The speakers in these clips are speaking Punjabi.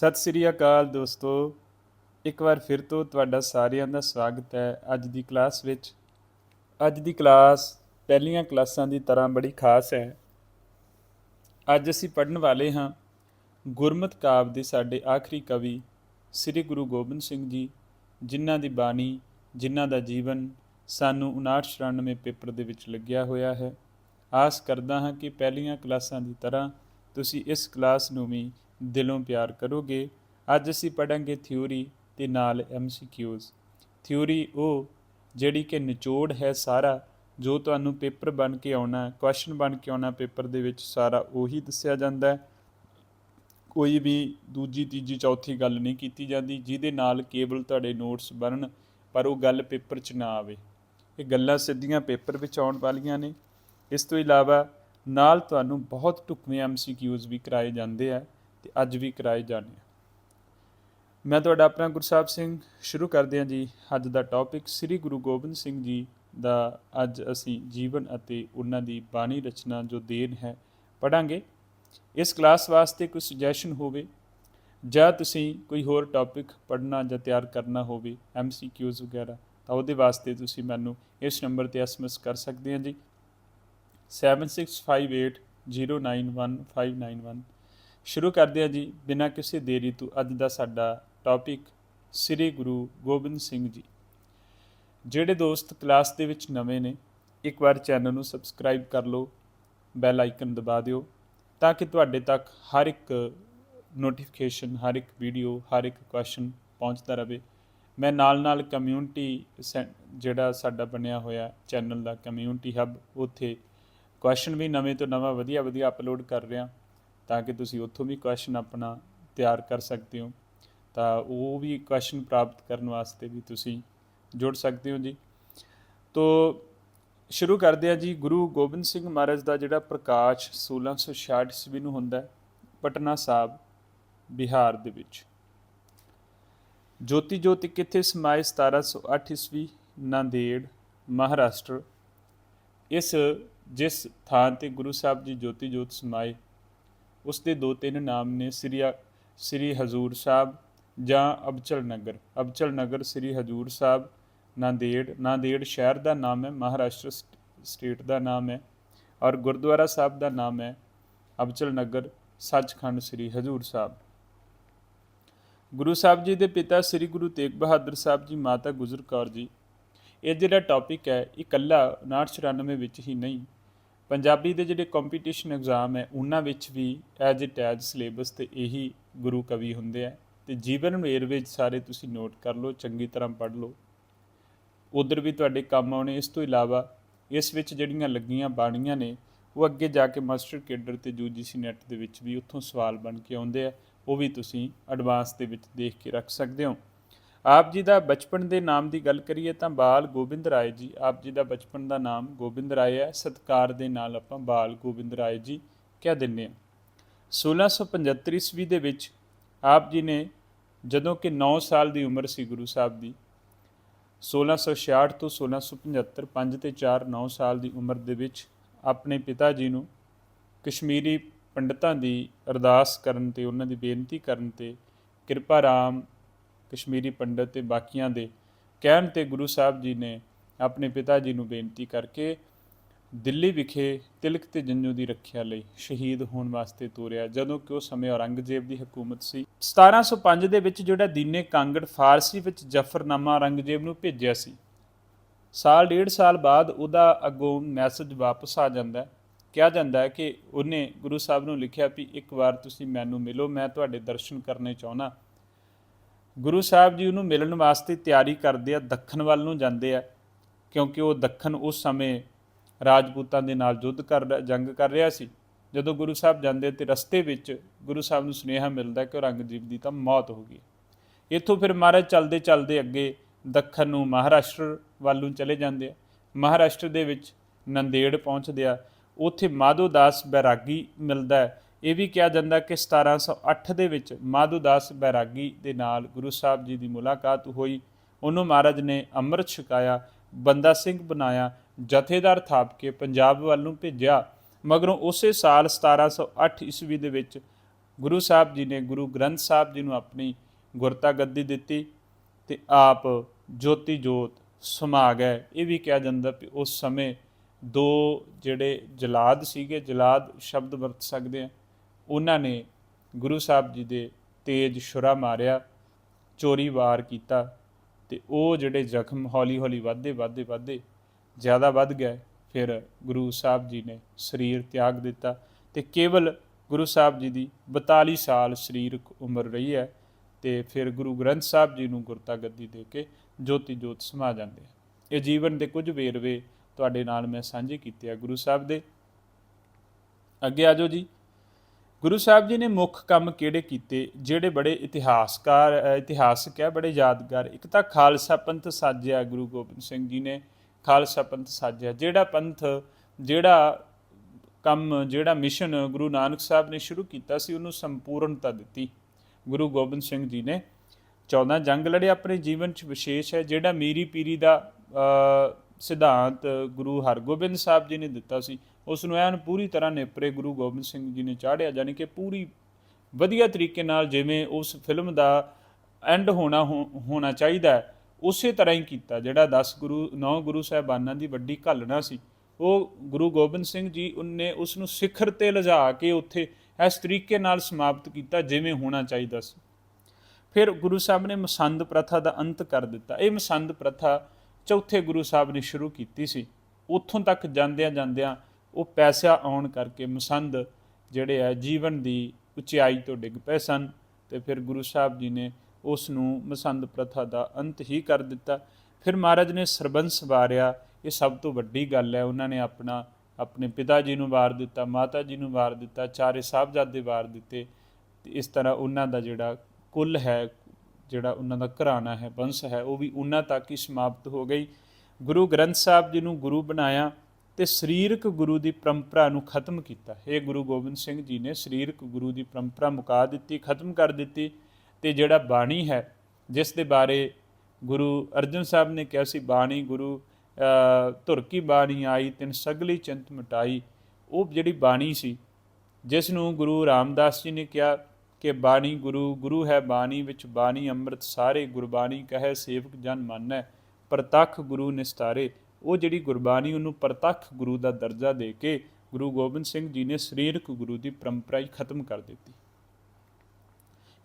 ਸਤਿ ਸ੍ਰੀ ਅਕਾਲ ਦੋਸਤੋ। ਇੱਕ ਵਾਰ ਫਿਰ ਤੋਂ ਤੁਹਾਡਾ ਸਾਰਿਆਂ ਦਾ ਸਵਾਗਤ ਹੈ ਅੱਜ ਦੀ ਕਲਾਸ ਵਿੱਚ। ਅੱਜ ਦੀ ਕਲਾਸ ਪਹਿਲੀਆਂ ਕਲਾਸਾਂ ਦੀ ਤਰ੍ਹਾਂ ਬੜੀ ਖਾਸ ਹੈ। ਅੱਜ ਅਸੀਂ ਪੜ੍ਹਨ ਵਾਲੇ ਹਾਂ ਗੁਰਮਤਿ ਕਾਵਿ ਦੇ ਸਾਡੇ ਆਖਰੀ ਕਵੀ ਸ੍ਰੀ ਗੁਰੂ ਗੋਬਿੰਦ ਸਿੰਘ ਜੀ, ਜਿਨ੍ਹਾਂ ਦੀ ਬਾਣੀ, ਜਿਨ੍ਹਾਂ ਦਾ ਜੀਵਨ ਸਾਨੂੰ 5996 ਪੇਪਰ ਦੇ ਵਿੱਚ ਲੱਗਿਆ ਹੋਇਆ ਹੈ। ਆਸ ਕਰਦਾ ਹਾਂ ਕਿ ਪਹਿਲੀਆਂ ਕਲਾਸਾਂ ਦੀ ਤਰ੍ਹਾਂ ਤੁਸੀਂ ਇਸ ਕਲਾਸ ਨੂੰ ਵੀ ਦਿਲੋਂ ਪਿਆਰ ਕਰੋਗੇ, ਅੱਜ ਅਸੀਂ ਪੜਾਂਗੇ ਥਿਊਰੀ ਤੇ ਨਾਲ ਐਮਸੀਕਿਊਜ਼ ਥਿਊਰੀ ਉਹ ਜਿਹੜੀ ਕਿ ਨਿਚੋੜ ਹੈ ਸਾਰਾ, ਜੋ ਤੁਹਾਨੂੰ ਪੇਪਰ ਬਣ ਕੇ ਆਉਣਾ, ਕੁਐਸਚਨ ਬਣ ਕੇ ਆਉਣਾ ਪੇਪਰ ਦੇ ਵਿੱਚ ਸਾਰਾ ਉਹੀ ਦੱਸਿਆ ਜਾਂਦਾ ਹੈ। ਕੋਈ ਵੀ ਦੂਜੀ, ਤੀਜੀ, ਚੌਥੀ ਗੱਲ ਨਹੀਂ ਕੀਤੀ ਜਾਂਦੀ, ਜਿਹਦੇ ਨਾਲ ਕੇਵਲ ਤੁਹਾਡੇ ਨੋਟਸ ਬਣਨ, ਪਰ ਉਹ ਗੱਲ ਪੇਪਰ 'ਚ ਨਾ ਆਵੇ। ਇਹ ਗੱਲਾਂ ਸਿੱਧੀਆਂ ਪੇਪਰ ਵਿੱਚ ਆਉਣ ਵਾਲੀਆਂ ਨੇ। ਇਸ ਤੋਂ ਇਲਾਵਾ ਨਾਲ ਤੁਹਾਨੂੰ ਬਹੁਤ ਢੁਕਵੇਂ ਐਮਸੀਕਿਊਜ਼ ਵੀ ਕਰਾਏ ਜਾਂਦੇ ਆ। ਤੇ ਅੱਜ ਵੀ ਕਰਾਏ ਜਾਣੇ ਮੈਂ ਤੁਹਾਡਾ ਆਪਣਾ ਗੁਰਸਾਹਿਬ ਸਿੰਘ ਸ਼ੁਰੂ ਕਰਦੇ ਹਾਂ ਜੀ। ਅੱਜ ਦਾ ਟੌਪਿਕ ਸ੍ਰੀ ਗੁਰੂ ਗੋਬਿੰਦ ਸਿੰਘ ਜੀ ਦਾ ਅੱਜ ਅਸੀਂ ਜੀਵਨ ਅਤੇ ਉਹਨਾਂ ਦੀ ਬਾਣੀ ਰਚਨਾ ਜੋ ਦੇਨ ਹੈ ਪੜਾਂਗੇ ਇਸ ਕਲਾਸ ਵਾਸਤੇ ਕੋਈ ਸੁਜੈਸ਼ਨ ਹੋਵੇ ਜਾਂ ਤੁਸੀਂ ਕੋਈ ਹੋਰ ਟੌਪਿਕ ਪੜ੍ਹਨਾ ਜਾਂ ਤਿਆਰ ਕਰਨਾ ਹੋਵੇ ਐਮਸੀਕਿਊਜ਼ ਵਗੈਰਾ, ਤਾਂ ਉਹਦੇ ਵਾਸਤੇ ਤੁਸੀਂ ਮੈਨੂੰ ਇਸ ਨੰਬਰ ਤੇ ਐਸਐਮਐਸ ਕਰ ਸਕਦੇ ਹੋ ਜੀ। 7658091591 ਸ਼ੁਰੂ ਕਰਦੇ ਹਾਂ ਜੀ, ਬਿਨਾਂ ਕਿਸੇ ਦੇਰੀ ਤੋਂ ਅੱਜ ਦਾ ਸਾਡਾ ਟੌਪਿਕ ਸ੍ਰੀ ਗੁਰੂ ਗੋਬਿੰਦ ਸਿੰਘ ਜੀ। ਜਿਹੜੇ ਦੋਸਤ ਕਲਾਸ ਦੇ ਵਿੱਚ ਨਵੇਂ ਨੇ, ਇੱਕ ਵਾਰ ਚੈਨਲ ਨੂੰ ਸਬਸਕ੍ਰਾਈਬ ਕਰ ਲਓ ਬੈਲ ਆਈਕਨ ਦਬਾ ਦਿਓ, ਤਾਂ ਕਿ ਤੁਹਾਡੇ ਤੱਕ ਹਰ ਇੱਕ ਨੋਟੀਫਿਕੇਸ਼ਨ ਹਰ ਇੱਕ ਵੀਡੀਓ ਹਰ ਇੱਕ ਕੁਐਸਚਨ ਪਹੁੰਚਦਾ ਰਹੇ। ਮੈਂ ਨਾਲ ਨਾਲ ਕਮਿਊਨਿਟੀ ਜਿਹੜਾ ਸਾਡਾ ਬਣਿਆ ਹੋਇਆ ਚੈਨਲ ਦਾ ਕਮਿਊਨਿਟੀ ਹੱਬ ਉੱਥੇ ਕੁਐਸਚਨ ਵੀ ਨਵੇਂ ਤੋਂ ਨਵਾਂ ਵਧੀਆ ਵਧੀਆ ਅਪਲੋਡ ਕਰ ਰਿਹਾ। ਤਾਂ ਕਿ ਤੁਸੀਂ ਉੱਥੋਂ ਵੀ ਕੁਐਸਚਨ ਆਪਣਾ ਤਿਆਰ ਕਰ ਸਕਦੇ ਹੋ। ਤਾਂ ਉਹ ਵੀ ਕੁਐਸਚਨ ਪ੍ਰਾਪਤ ਕਰਨ ਵਾਸਤੇ ਵੀ ਤੁਸੀਂ ਜੁੜ ਸਕਦੇ ਹੋ ਜੀ। ਤੋ ਸ਼ੁਰੂ ਕਰਦੇ ਹਾਂ ਜੀ, ਗੁਰੂ ਗੋਬਿੰਦ ਸਿੰਘ ਮਹਾਰਾਜ ਦਾ ਜਿਹੜਾ ਪ੍ਰਕਾਸ਼ 1666 ਈਸਵੀ ਨੂੰ ਹੁੰਦਾ ਪਟਨਾ ਸਾਹਿਬ, ਬਿਹਾਰ ਦੇ ਵਿੱਚ। ਜੋਤੀ ਜੋਤੀ ਕਿੱਥੇ ਸਮਾਏ 1708 ਈਸਵੀ, ਨਾਂਦੇੜ, ਮਹਾਰਾਸ਼ਟਰ। ਇਸ, ਜਿਸ ਥਾਂ ਤੇ ਗੁਰੂ ਸਾਹਿਬ ਜੀ ਜੋਤੀ ਜੋਤ ਸਮਾਏ ਉਸ ਦੇ ਦੋ ਤਿੰਨ ਨਾਮ ਨੇ ਸ੍ਰੀ ਸ੍ਰੀ ਹਜੂਰ ਸਾਹਿਬ ਜਾਂ ਅਬਚਲ ਨਗਰ। ਅਬਚਲ ਨਗਰ ਸ੍ਰੀ ਹਜੂਰ ਸਾਹਿਬ ਨਾਂਦੇੜ ਨਾਂਦੇੜ ਸ਼ਹਿਰ ਦਾ ਨਾਮ ਹੈ, ਮਹਾਰਾਸ਼ਟਰ ਸਟੇਟ ਦਾ ਨਾਮ ਹੈ ਔਰ ਗੁਰਦੁਆਰਾ ਸਾਹਿਬ ਦਾ ਨਾਮ ਹੈ ਅਬਚਲ ਨਗਰ, ਸੱਚਖੰਡ ਸ੍ਰੀ ਹਜੂਰ ਸਾਹਿਬ। ਗੁਰੂ ਸਾਹਿਬ ਜੀ ਦੇ ਪਿਤਾ ਸ੍ਰੀ ਗੁਰੂ ਤੇਗ ਬਹਾਦਰ ਸਾਹਿਬ ਜੀ, ਮਾਤਾ ਗੁਜਰ ਕੌਰ ਜੀ, ਇਹ ਜਿਹੜਾ ਟੌਪਿਕ ਹੈ, ਇਹ ਇਕੱਲਾ 994 ਵਿੱਚ ਹੀ ਨਹੀਂ ਪੰਜਾਬੀ ਦੇ ਜਿਹੜੇ ਕੰਪੀਟੀਸ਼ਨ ਐਗਜ਼ਾਮ ਹੈ, ਉਹਨਾਂ ਵਿੱਚ ਵੀ ਐਜ ਇਟ ਐਜ ਸਿਲੇਬਸ ਤੇ ਇਹੀ ਗੁਰੂ ਕਵੀ ਹੁੰਦੇ ਆ। ਤੇ ਜੀਵਨ ਵੇਰਵੇ ਸਾਰੇ ਤੁਸੀਂ ਨੋਟ ਕਰ ਲਓ, ਚੰਗੀ ਤਰ੍ਹਾਂ ਪੜ੍ਹ ਲਓ। ਉਧਰ ਵੀ ਤੁਹਾਡੇ ਕੰਮ ਆਉਣੇ, ਇਸ ਤੋਂ ਇਲਾਵਾ ਇਸ ਵਿੱਚ ਜਿਹੜੀਆਂ ਲੱਗੀਆਂ ਬਾਣੀਆਂ ਨੇ, ਉਹ ਅੱਗੇ ਜਾ ਕੇ ਮਾਸਟਰ ਕੇਡਰ ਤੇ ਯੂਜੀਸੀ ਨੈਟ ਦੇ ਵਿੱਚ ਵੀ ਉੱਥੋਂ ਸਵਾਲ ਬਣ ਕੇ ਆਉਂਦੇ ਆ, ਉਹ ਵੀ ਤੁਸੀਂ ਐਡਵਾਂਸ ਦੇ ਵਿੱਚ ਦੇਖ ਕੇ ਰੱਖ ਸਕਦੇ ਹੋ। ਆਪ ਜੀ ਦਾ ਬਚਪਨ ਦੇ ਨਾਮ ਦੀ ਗੱਲ ਕਰੀਏ ਤਾਂ ਬਾਲ ਗੋਬਿੰਦ ਰਾਏ ਜੀ। ਆਪ ਜੀ ਦਾ ਬਚਪਨ ਦਾ ਨਾਮ ਗੋਬਿੰਦ ਰਾਏ ਹੈ। ਸਤਕਾਰ ਦੇ ਨਾਲ ਆਪਾਂ ਬਾਲ ਗੋਬਿੰਦ ਰਾਏ ਜੀ ਕਹਿ ਦਿੰਨੇ ਆ 1675 ਈਸਵੀ ਦੇ ਵਿੱਚ ਆਪ ਜੀ ਨੇ ਜਦੋਂ ਕਿ 9 ਸਾਲ ਦੀ ਉਮਰ ਸੀ ਗੁਰੂ ਸਾਹਿਬ ਦੀ 1666 ਤੋਂ 1675 5 ਤੇ 4 9 ਸਾਲ ਦੀ ਉਮਰ ਦੇ ਵਿੱਚ ਆਪਣੇ ਪਿਤਾ ਜੀ ਨੂੰ ਕਸ਼ਮੀਰੀ ਪੰਡਤਾਂ ਦੀ ਅਰਦਾਸ ਕਰਨ ਤੇ, ਉਹਨਾਂ ਦੀ ਬੇਨਤੀ ਕਰਨ ਤੇ ਕਿਰਪਾ ਰਾਮ ਕਸ਼ਮੀਰੀ ਪੰਡਤ ਤੇ ਬਾਕੀਆਂ ਦੇ ਕਹਿਣ ਤੇ ਗੁਰੂ ਸਾਹਿਬ ਜੀ ਨੇ ਆਪਣੇ ਪਿਤਾ ਜੀ ਨੂੰ ਬੇਨਤੀ ਕਰਕੇ ਦਿੱਲੀ ਵਿਖੇ ਤਿਲਕ ਤੇ ਜੰਜੂ ਦੀ ਰੱਖਿਆ ਲਈ ਸ਼ਹੀਦ ਹੋਣ ਵਾਸਤੇ ਤੋਰਿਆ, ਜਦੋਂ ਕਿ ਉਹ ਸਮੇਂ ਔਰੰਗਜ਼ੇਬ ਦੀ ਹਕੂਮਤ ਸੀ। 1705 ਦੇ ਵਿੱਚ ਜਿਹੜਾ ਦੀਨੇ ਕਾਂਗੜ ਫਾਰਸੀ ਵਿੱਚ ਜਫਰਨਾਮਾ ਔਰੰਗਜ਼ੇਬ ਨੂੰ ਭੇਜਿਆ ਸੀ, ਸਾਲ ਡੇਢ ਸਾਲ ਬਾਅਦ ਉਹਦਾ ਅੱਗੋਂ ਮੈਸੇਜ ਵਾਪਸ ਆ ਜਾਂਦਾ ਕਿਹਾ ਜਾਂਦਾ ਹੈ ਕਿ ਉਹਨੇ ਗੁਰੂ ਸਾਹਿਬ ਨੂੰ ਲਿਖਿਆ ਵੀ ਇੱਕ ਵਾਰ ਤੁਸੀਂ ਮੈਨੂੰ ਮਿਲੋ, ਮੈਂ ਤੁਹਾਡੇ ਦਰਸ਼ਨ ਕਰਨੇ ਚਾਹੁੰਦਾ। ਗੁਰੂ ਸਾਹਿਬ ਜੀ ਉਹਨੂੰ ਮਿਲਣ ਵਾਸਤੇ ਤਿਆਰੀ ਕਰਦੇ ਆ, ਦੱਖਣ ਵੱਲ ਨੂੰ ਜਾਂਦੇ ਆ, ਕਿਉਂਕਿ ਉਹ ਦੱਖਣ ਉਸ ਸਮੇਂ ਰਾਜਪੂਤਾਂ ਦੇ ਨਾਲ ਯੁੱਧ ਕਰ ਜੰਗ ਕਰ ਰਿਹਾ ਸੀ। ਜਦੋਂ ਗੁਰੂ ਸਾਹਿਬ ਜਾਂਦੇ ਤੇ ਰਸਤੇ ਵਿੱਚ ਗੁਰੂ ਸਾਹਿਬ ਨੂੰ ਸੁਨੇਹਾ ਮਿਲਦਾ ਕਿ ਔਰੰਗਜ਼ੇਬ ਦੀ ਤਾਂ ਮੌਤ ਹੋ ਗਈ। ਇੱਥੋਂ ਫਿਰ ਮਹਾਰਾਜ ਚੱਲਦੇ ਚੱਲਦੇ ਅੱਗੇ ਦੱਖਣ ਨੂੰ ਮਹਾਰਾਸ਼ਟਰ ਵੱਲ ਨੂੰ ਚਲੇ ਜਾਂਦੇ ਆ। ਮਹਾਰਾਸ਼ਟਰ ਦੇ ਵਿੱਚ ਨੰਦੇੜ ਪਹੁੰਚਦੇ ਆ। ਉੱਥੇ ਮਾਧੋ ਦਾਸ ਬੈਰਾਗੀ ਮਿਲਦਾ ਇਹ ਵੀ ਕਿਹਾ ਜਾਂਦਾ ਕਿ 1708 ਦੇ ਵਿੱਚ ਮਾਧੋਦਾਸ ਬੈਰਾਗੀ ਦੇ ਨਾਲ ਗੁਰੂ ਸਾਹਿਬ ਜੀ ਦੀ ਮੁਲਾਕਾਤ ਹੋਈ। ਉਹਨੂੰ ਮਹਾਰਾਜ ਨੇ ਅੰਮ੍ਰਿਤ ਛਕਾਇਆ, ਬੰਦਾ ਸਿੰਘ ਬਣਾਇਆ, ਜਥੇਦਾਰ ਥਾਪ ਕੇ ਪੰਜਾਬ ਵੱਲ ਨੂੰ ਭੇਜਿਆ। ਮਗਰੋਂ ਉਸੇ ਸਾਲ 1708 ਈਸਵੀ ਦੇ ਵਿੱਚ ਗੁਰੂ ਸਾਹਿਬ ਜੀ ਨੇ ਗੁਰੂ ਗ੍ਰੰਥ ਸਾਹਿਬ ਜੀ ਨੂੰ ਆਪਣੀ ਗੁਰਤਾ ਗੱਦੀ ਦਿੱਤੀ ਤੇ ਆਪ ਜੋਤੀ ਜੋਤ ਸਮਾ ਗਏ। ਇਹ ਵੀ ਕਿਹਾ ਜਾਂਦਾ ਕਿ ਉਸ ਸਮੇਂ ਦੋ ਜਿਹੜੇ ਜਲਾਦ ਸੀਗੇ, ਜਲਾਦ ਸ਼ਬਦ ਵਰਤ ਸਕਦੇ ਆ। ਉਹਨਾਂ ਨੇ ਗੁਰੂ ਸਾਹਿਬ ਜੀ ਦੇ ਤੇਜ ਛੁਰਾ ਮਾਰਿਆ, ਚੋਰੀ ਵਾਰ ਕੀਤਾ ਤੇ ਉਹ ਜਿਹੜੇ ਜ਼ਖਮ ਹੌਲੀ ਹੌਲੀ ਵੱਧਦੇ ਵੱਧਦੇ ਵੱਧਦੇ ਜ਼ਿਆਦਾ ਵੱਧ ਗਏ, ਫਿਰ ਗੁਰੂ ਸਾਹਿਬ ਜੀ ਨੇ ਸਰੀਰ ਤਿਆਗ ਦਿੱਤਾ ਤੇ ਕੇਵਲ ਗੁਰੂ ਸਾਹਿਬ ਜੀ ਦੀ 42 ਸਾਲ ਸਰੀਰਕ ਉਮਰ ਰਹੀ ਹੈ ਤੇ ਫਿਰ ਗੁਰੂ ਗ੍ਰੰਥ ਸਾਹਿਬ ਜੀ ਨੂੰ ਗੁਰਤਾ ਗੱਦੀ ਦੇ ਕੇ ਜੋਤੀ ਜੋਤ ਸਮਾ ਜਾਂਦੇ ਇਹ ਜੀਵਨ ਦੇ ਕੁਝ ਵੇਰਵੇ ਤੁਹਾਡੇ ਨਾਲ ਮੈਂ ਸਾਂਝੇ ਕੀਤੇ ਆ ਗੁਰੂ ਸਾਹਿਬ ਦੇ। ਅੱਗੇ ਆਜੋ ਜੀ। ਗੁਰੂ ਸਾਹਿਬ ਜੀ ਨੇ ਮੁੱਖ ਕੰਮ ਕਿਹੜੇ ਕੀਤੇ, ਜਿਹੜੇ ਬੜੇ ਇਤਿਹਾਸਕਾਰ ਇਤਿਹਾਸਕ ਹੈ, ਬੜੇ ਯਾਦਗਾਰ। ਇੱਕ ਤਾਂ ਖਾਲਸਾ ਪੰਥ ਸਾਜਿਆ ਗੁਰੂ ਗੋਬਿੰਦ ਸਿੰਘ ਜੀ ਨੇ, ਖਾਲਸਾ ਪੰਥ ਸਾਜਿਆ। ਜਿਹੜਾ ਪੰਥ, ਜਿਹੜਾ ਕੰਮ, ਜਿਹੜਾ ਮਿਸ਼ਨ ਗੁਰੂ ਨਾਨਕ ਸਾਹਿਬ ਨੇ ਸ਼ੁਰੂ ਕੀਤਾ ਸੀ, ਉਹਨੂੰ ਸੰਪੂਰਨਤਾ ਦਿੱਤੀ ਗੁਰੂ ਗੋਬਿੰਦ ਸਿੰਘ ਜੀ ਨੇ। 14 ਜੰਗ ਲੜੇ, ਆਪਣੇ ਜੀਵਨ 'ਚ ਵਿਸ਼ੇਸ਼ ਹੈ, ਜਿਹੜਾ ਮੀਰੀ ਪੀਰੀ ਦਾ ਸਿਧਾਂਤ ਗੁਰੂ ਹਰਗੋਬਿੰਦ ਸਾਹਿਬ ਜੀ ਨੇ ਦਿੱਤਾ ਸੀ। ਉਸ ਨੂੰ ਐਨ ਪੂਰੀ ਤਰ੍ਹਾਂ ਨੇਪਰੇ ਗੁਰੂ ਗੋਬਿੰਦ ਸਿੰਘ ਜੀ ਨੇ ਚਾੜਿਆ ਯਾਨੀ ਕਿ ਪੂਰੀ ਵਧੀਆ ਤਰੀਕੇ ਨਾਲ ਜਿਵੇਂ ਉਸ ਫਿਲਮ ਦਾ ਐਂਡ ਹੋਣਾ ਹੋ- ਹੋਣਾ ਚਾਹੀਦਾ ਹੈ, ਉਸੇ ਤਰ੍ਹਾਂ ਹੀ ਕੀਤਾ ਜਿਹੜਾ 10 ਗੁਰੂ 9 ਗੁਰੂ ਸਾਹਿਬਾਨਾਂ ਦੀ ਵੱਡੀ ਘਾਲਣਾ ਸੀ। ਉਹ ਗੁਰੂ ਗੋਬਿੰਦ ਸਿੰਘ ਜੀ ਉਹਨੇ ਉਸ ਨੂੰ ਸਿਖਰ ਤੇ ਲਿਜਾ ਕੇ ਉੱਥੇ ਇਸ ਤਰੀਕੇ ਨਾਲ ਸਮਾਪਤ ਕੀਤਾ ਜਿਵੇਂ ਹੋਣਾ ਚਾਹੀਦਾ ਸੀ। ਫਿਰ ਗੁਰੂ ਸਾਹਿਬ ਨੇ ਮਸੰਦ ਪ੍ਰਥਾ ਦਾ ਅੰਤ ਕਰ ਦਿੱਤਾ। ਇਹ ਮਸੰਦ ਪ੍ਰਥਾ ਚੌਥੇ ਗੁਰੂ ਸਾਹਿਬ ਨੇ ਸ਼ੁਰੂ ਕੀਤੀ ਸੀ। ਉੱਥੋਂ ਤੱਕ ਜਾਂਦਿਆਂ ਜਾਂਦਿਆਂ ਉਹ ਪੈਸਾ ਆਉਣ ਕਰਕੇ ਮਸੰਦ ਜਿਹੜੇ ਆ ਜੀਵਨ ਦੀ ਉਚਾਈ ਤੋਂ ਡਿੱਗ ਪਏ ਸਨ ਤੇ ਫਿਰ ਗੁਰੂ ਸਾਹਿਬ ਜੀ ਨੇ ਉਸ ਨੂੰ ਮਸੰਦ ਪ੍ਰਥਾ ਦਾ ਅੰਤ ਹੀ ਕਰ ਦਿੱਤਾ। ਫਿਰ ਮਹਾਰਾਜ ਨੇ ਸਰਬੰਸ ਵਾਰਿਆ, ਇਹ ਸਭ ਤੋਂ ਵੱਡੀ ਗੱਲ ਹੈ। ਉਹਨਾਂ ਨੇ ਆਪਣਾ, ਆਪਣੇ ਪਿਤਾ ਜੀ ਨੂੰ ਵਾਰ ਦਿੱਤਾ, ਮਾਤਾ ਜੀ ਨੂੰ ਵਾਰ ਦਿੱਤਾ, ਚਾਰੇ ਸਾਹਿਬਜ਼ਾਦੇ ਵਾਰ ਦਿੱਤੇ। ਤੇ ਇਸ ਤਰ੍ਹਾਂ ਉਹਨਾਂ ਦਾ ਜਿਹੜਾ ਕੁੱਲ ਹੈ, ਜਿਹੜਾ ਉਹਨਾਂ ਦਾ ਘਰਾਣਾ ਹੈ, ਵੰਸ਼ ਹੈ, ਉਹ ਵੀ ਉਹਨਾਂ ਤੱਕ ਹੀ ਸਮਾਪਤ ਹੋ ਗਈ। ਗੁਰੂ ਗ੍ਰੰਥ ਸਾਹਿਬ ਜੀ ਨੂੰ ਗੁਰੂ ਬਣਾਇਆ। ਤੇ ਸਰੀਰਕ ਗੁਰੂ ਦੀ ਪਰੰਪਰਾ ਨੂੰ ਖਤਮ ਕੀਤਾ। ਇਹ ਗੁਰੂ ਗੋਬਿੰਦ ਸਿੰਘ ਜੀ ਨੇ ਸਰੀਰਕ ਗੁਰੂ ਦੀ ਪਰੰਪਰਾ ਮੁਕਾ ਦਿੱਤੀ ਖਤਮ ਕਰ ਦਿੱਤੀ ਤੇ ਜਿਹੜਾ ਬਾਣੀ ਹੈ ਜਿਸ ਦੇ ਬਾਰੇ ਗੁਰੂ ਅਰਜਨ ਸਾਹਿਬ ਨੇ ਕਿਹਾ ਸੀ ਬਾਣੀ ਗੁਰੂ ਅ, ਧੁਰ ਕੀ ਬਾਣੀ ਆਈ ਤਿੰਨ ਸਗਲੀ ਚਿੰਤ ਮਿਟਾਈ ਉਹ ਜਿਹੜੀ ਬਾਣੀ ਸੀ ਜਿਸ ਨੂੰ ਗੁਰੂ ਰਾਮਦਾਸ ਜੀ ਨੇ ਕਿਹਾ ਕਿ ਬਾਣੀ ਗੁਰੂ ਗੁਰੂ ਹੈ ਬਾਣੀ ਵਿੱਚ ਬਾਣੀ ਅੰਮ੍ਰਿਤ ਸਾਰੇ ਗੁਰਬਾਣੀ ਕਹੇ ਸੇਵਕ ਜਨ ਮੰਨੈ ਪ੍ਰਤੱਖ ਗੁਰੂ ਨਿਸਤਾਰੇ ਉਹ ਜਿਹੜੀ ਗੁਰਬਾਣੀ ਉਹਨੂੰ ਪ੍ਰਤੱਖ ਗੁਰੂ ਦਾ ਦਰਜਾ ਦੇ ਕੇ ਗੁਰੂ ਗੋਬਿੰਦ ਸਿੰਘ ਜੀ ਨੇ ਸਰੀਰਕ ਗੁਰੂ ਦੀ ਪਰੰਪਰਾ ਹੀ ਖਤਮ ਕਰ ਦਿੱਤੀ।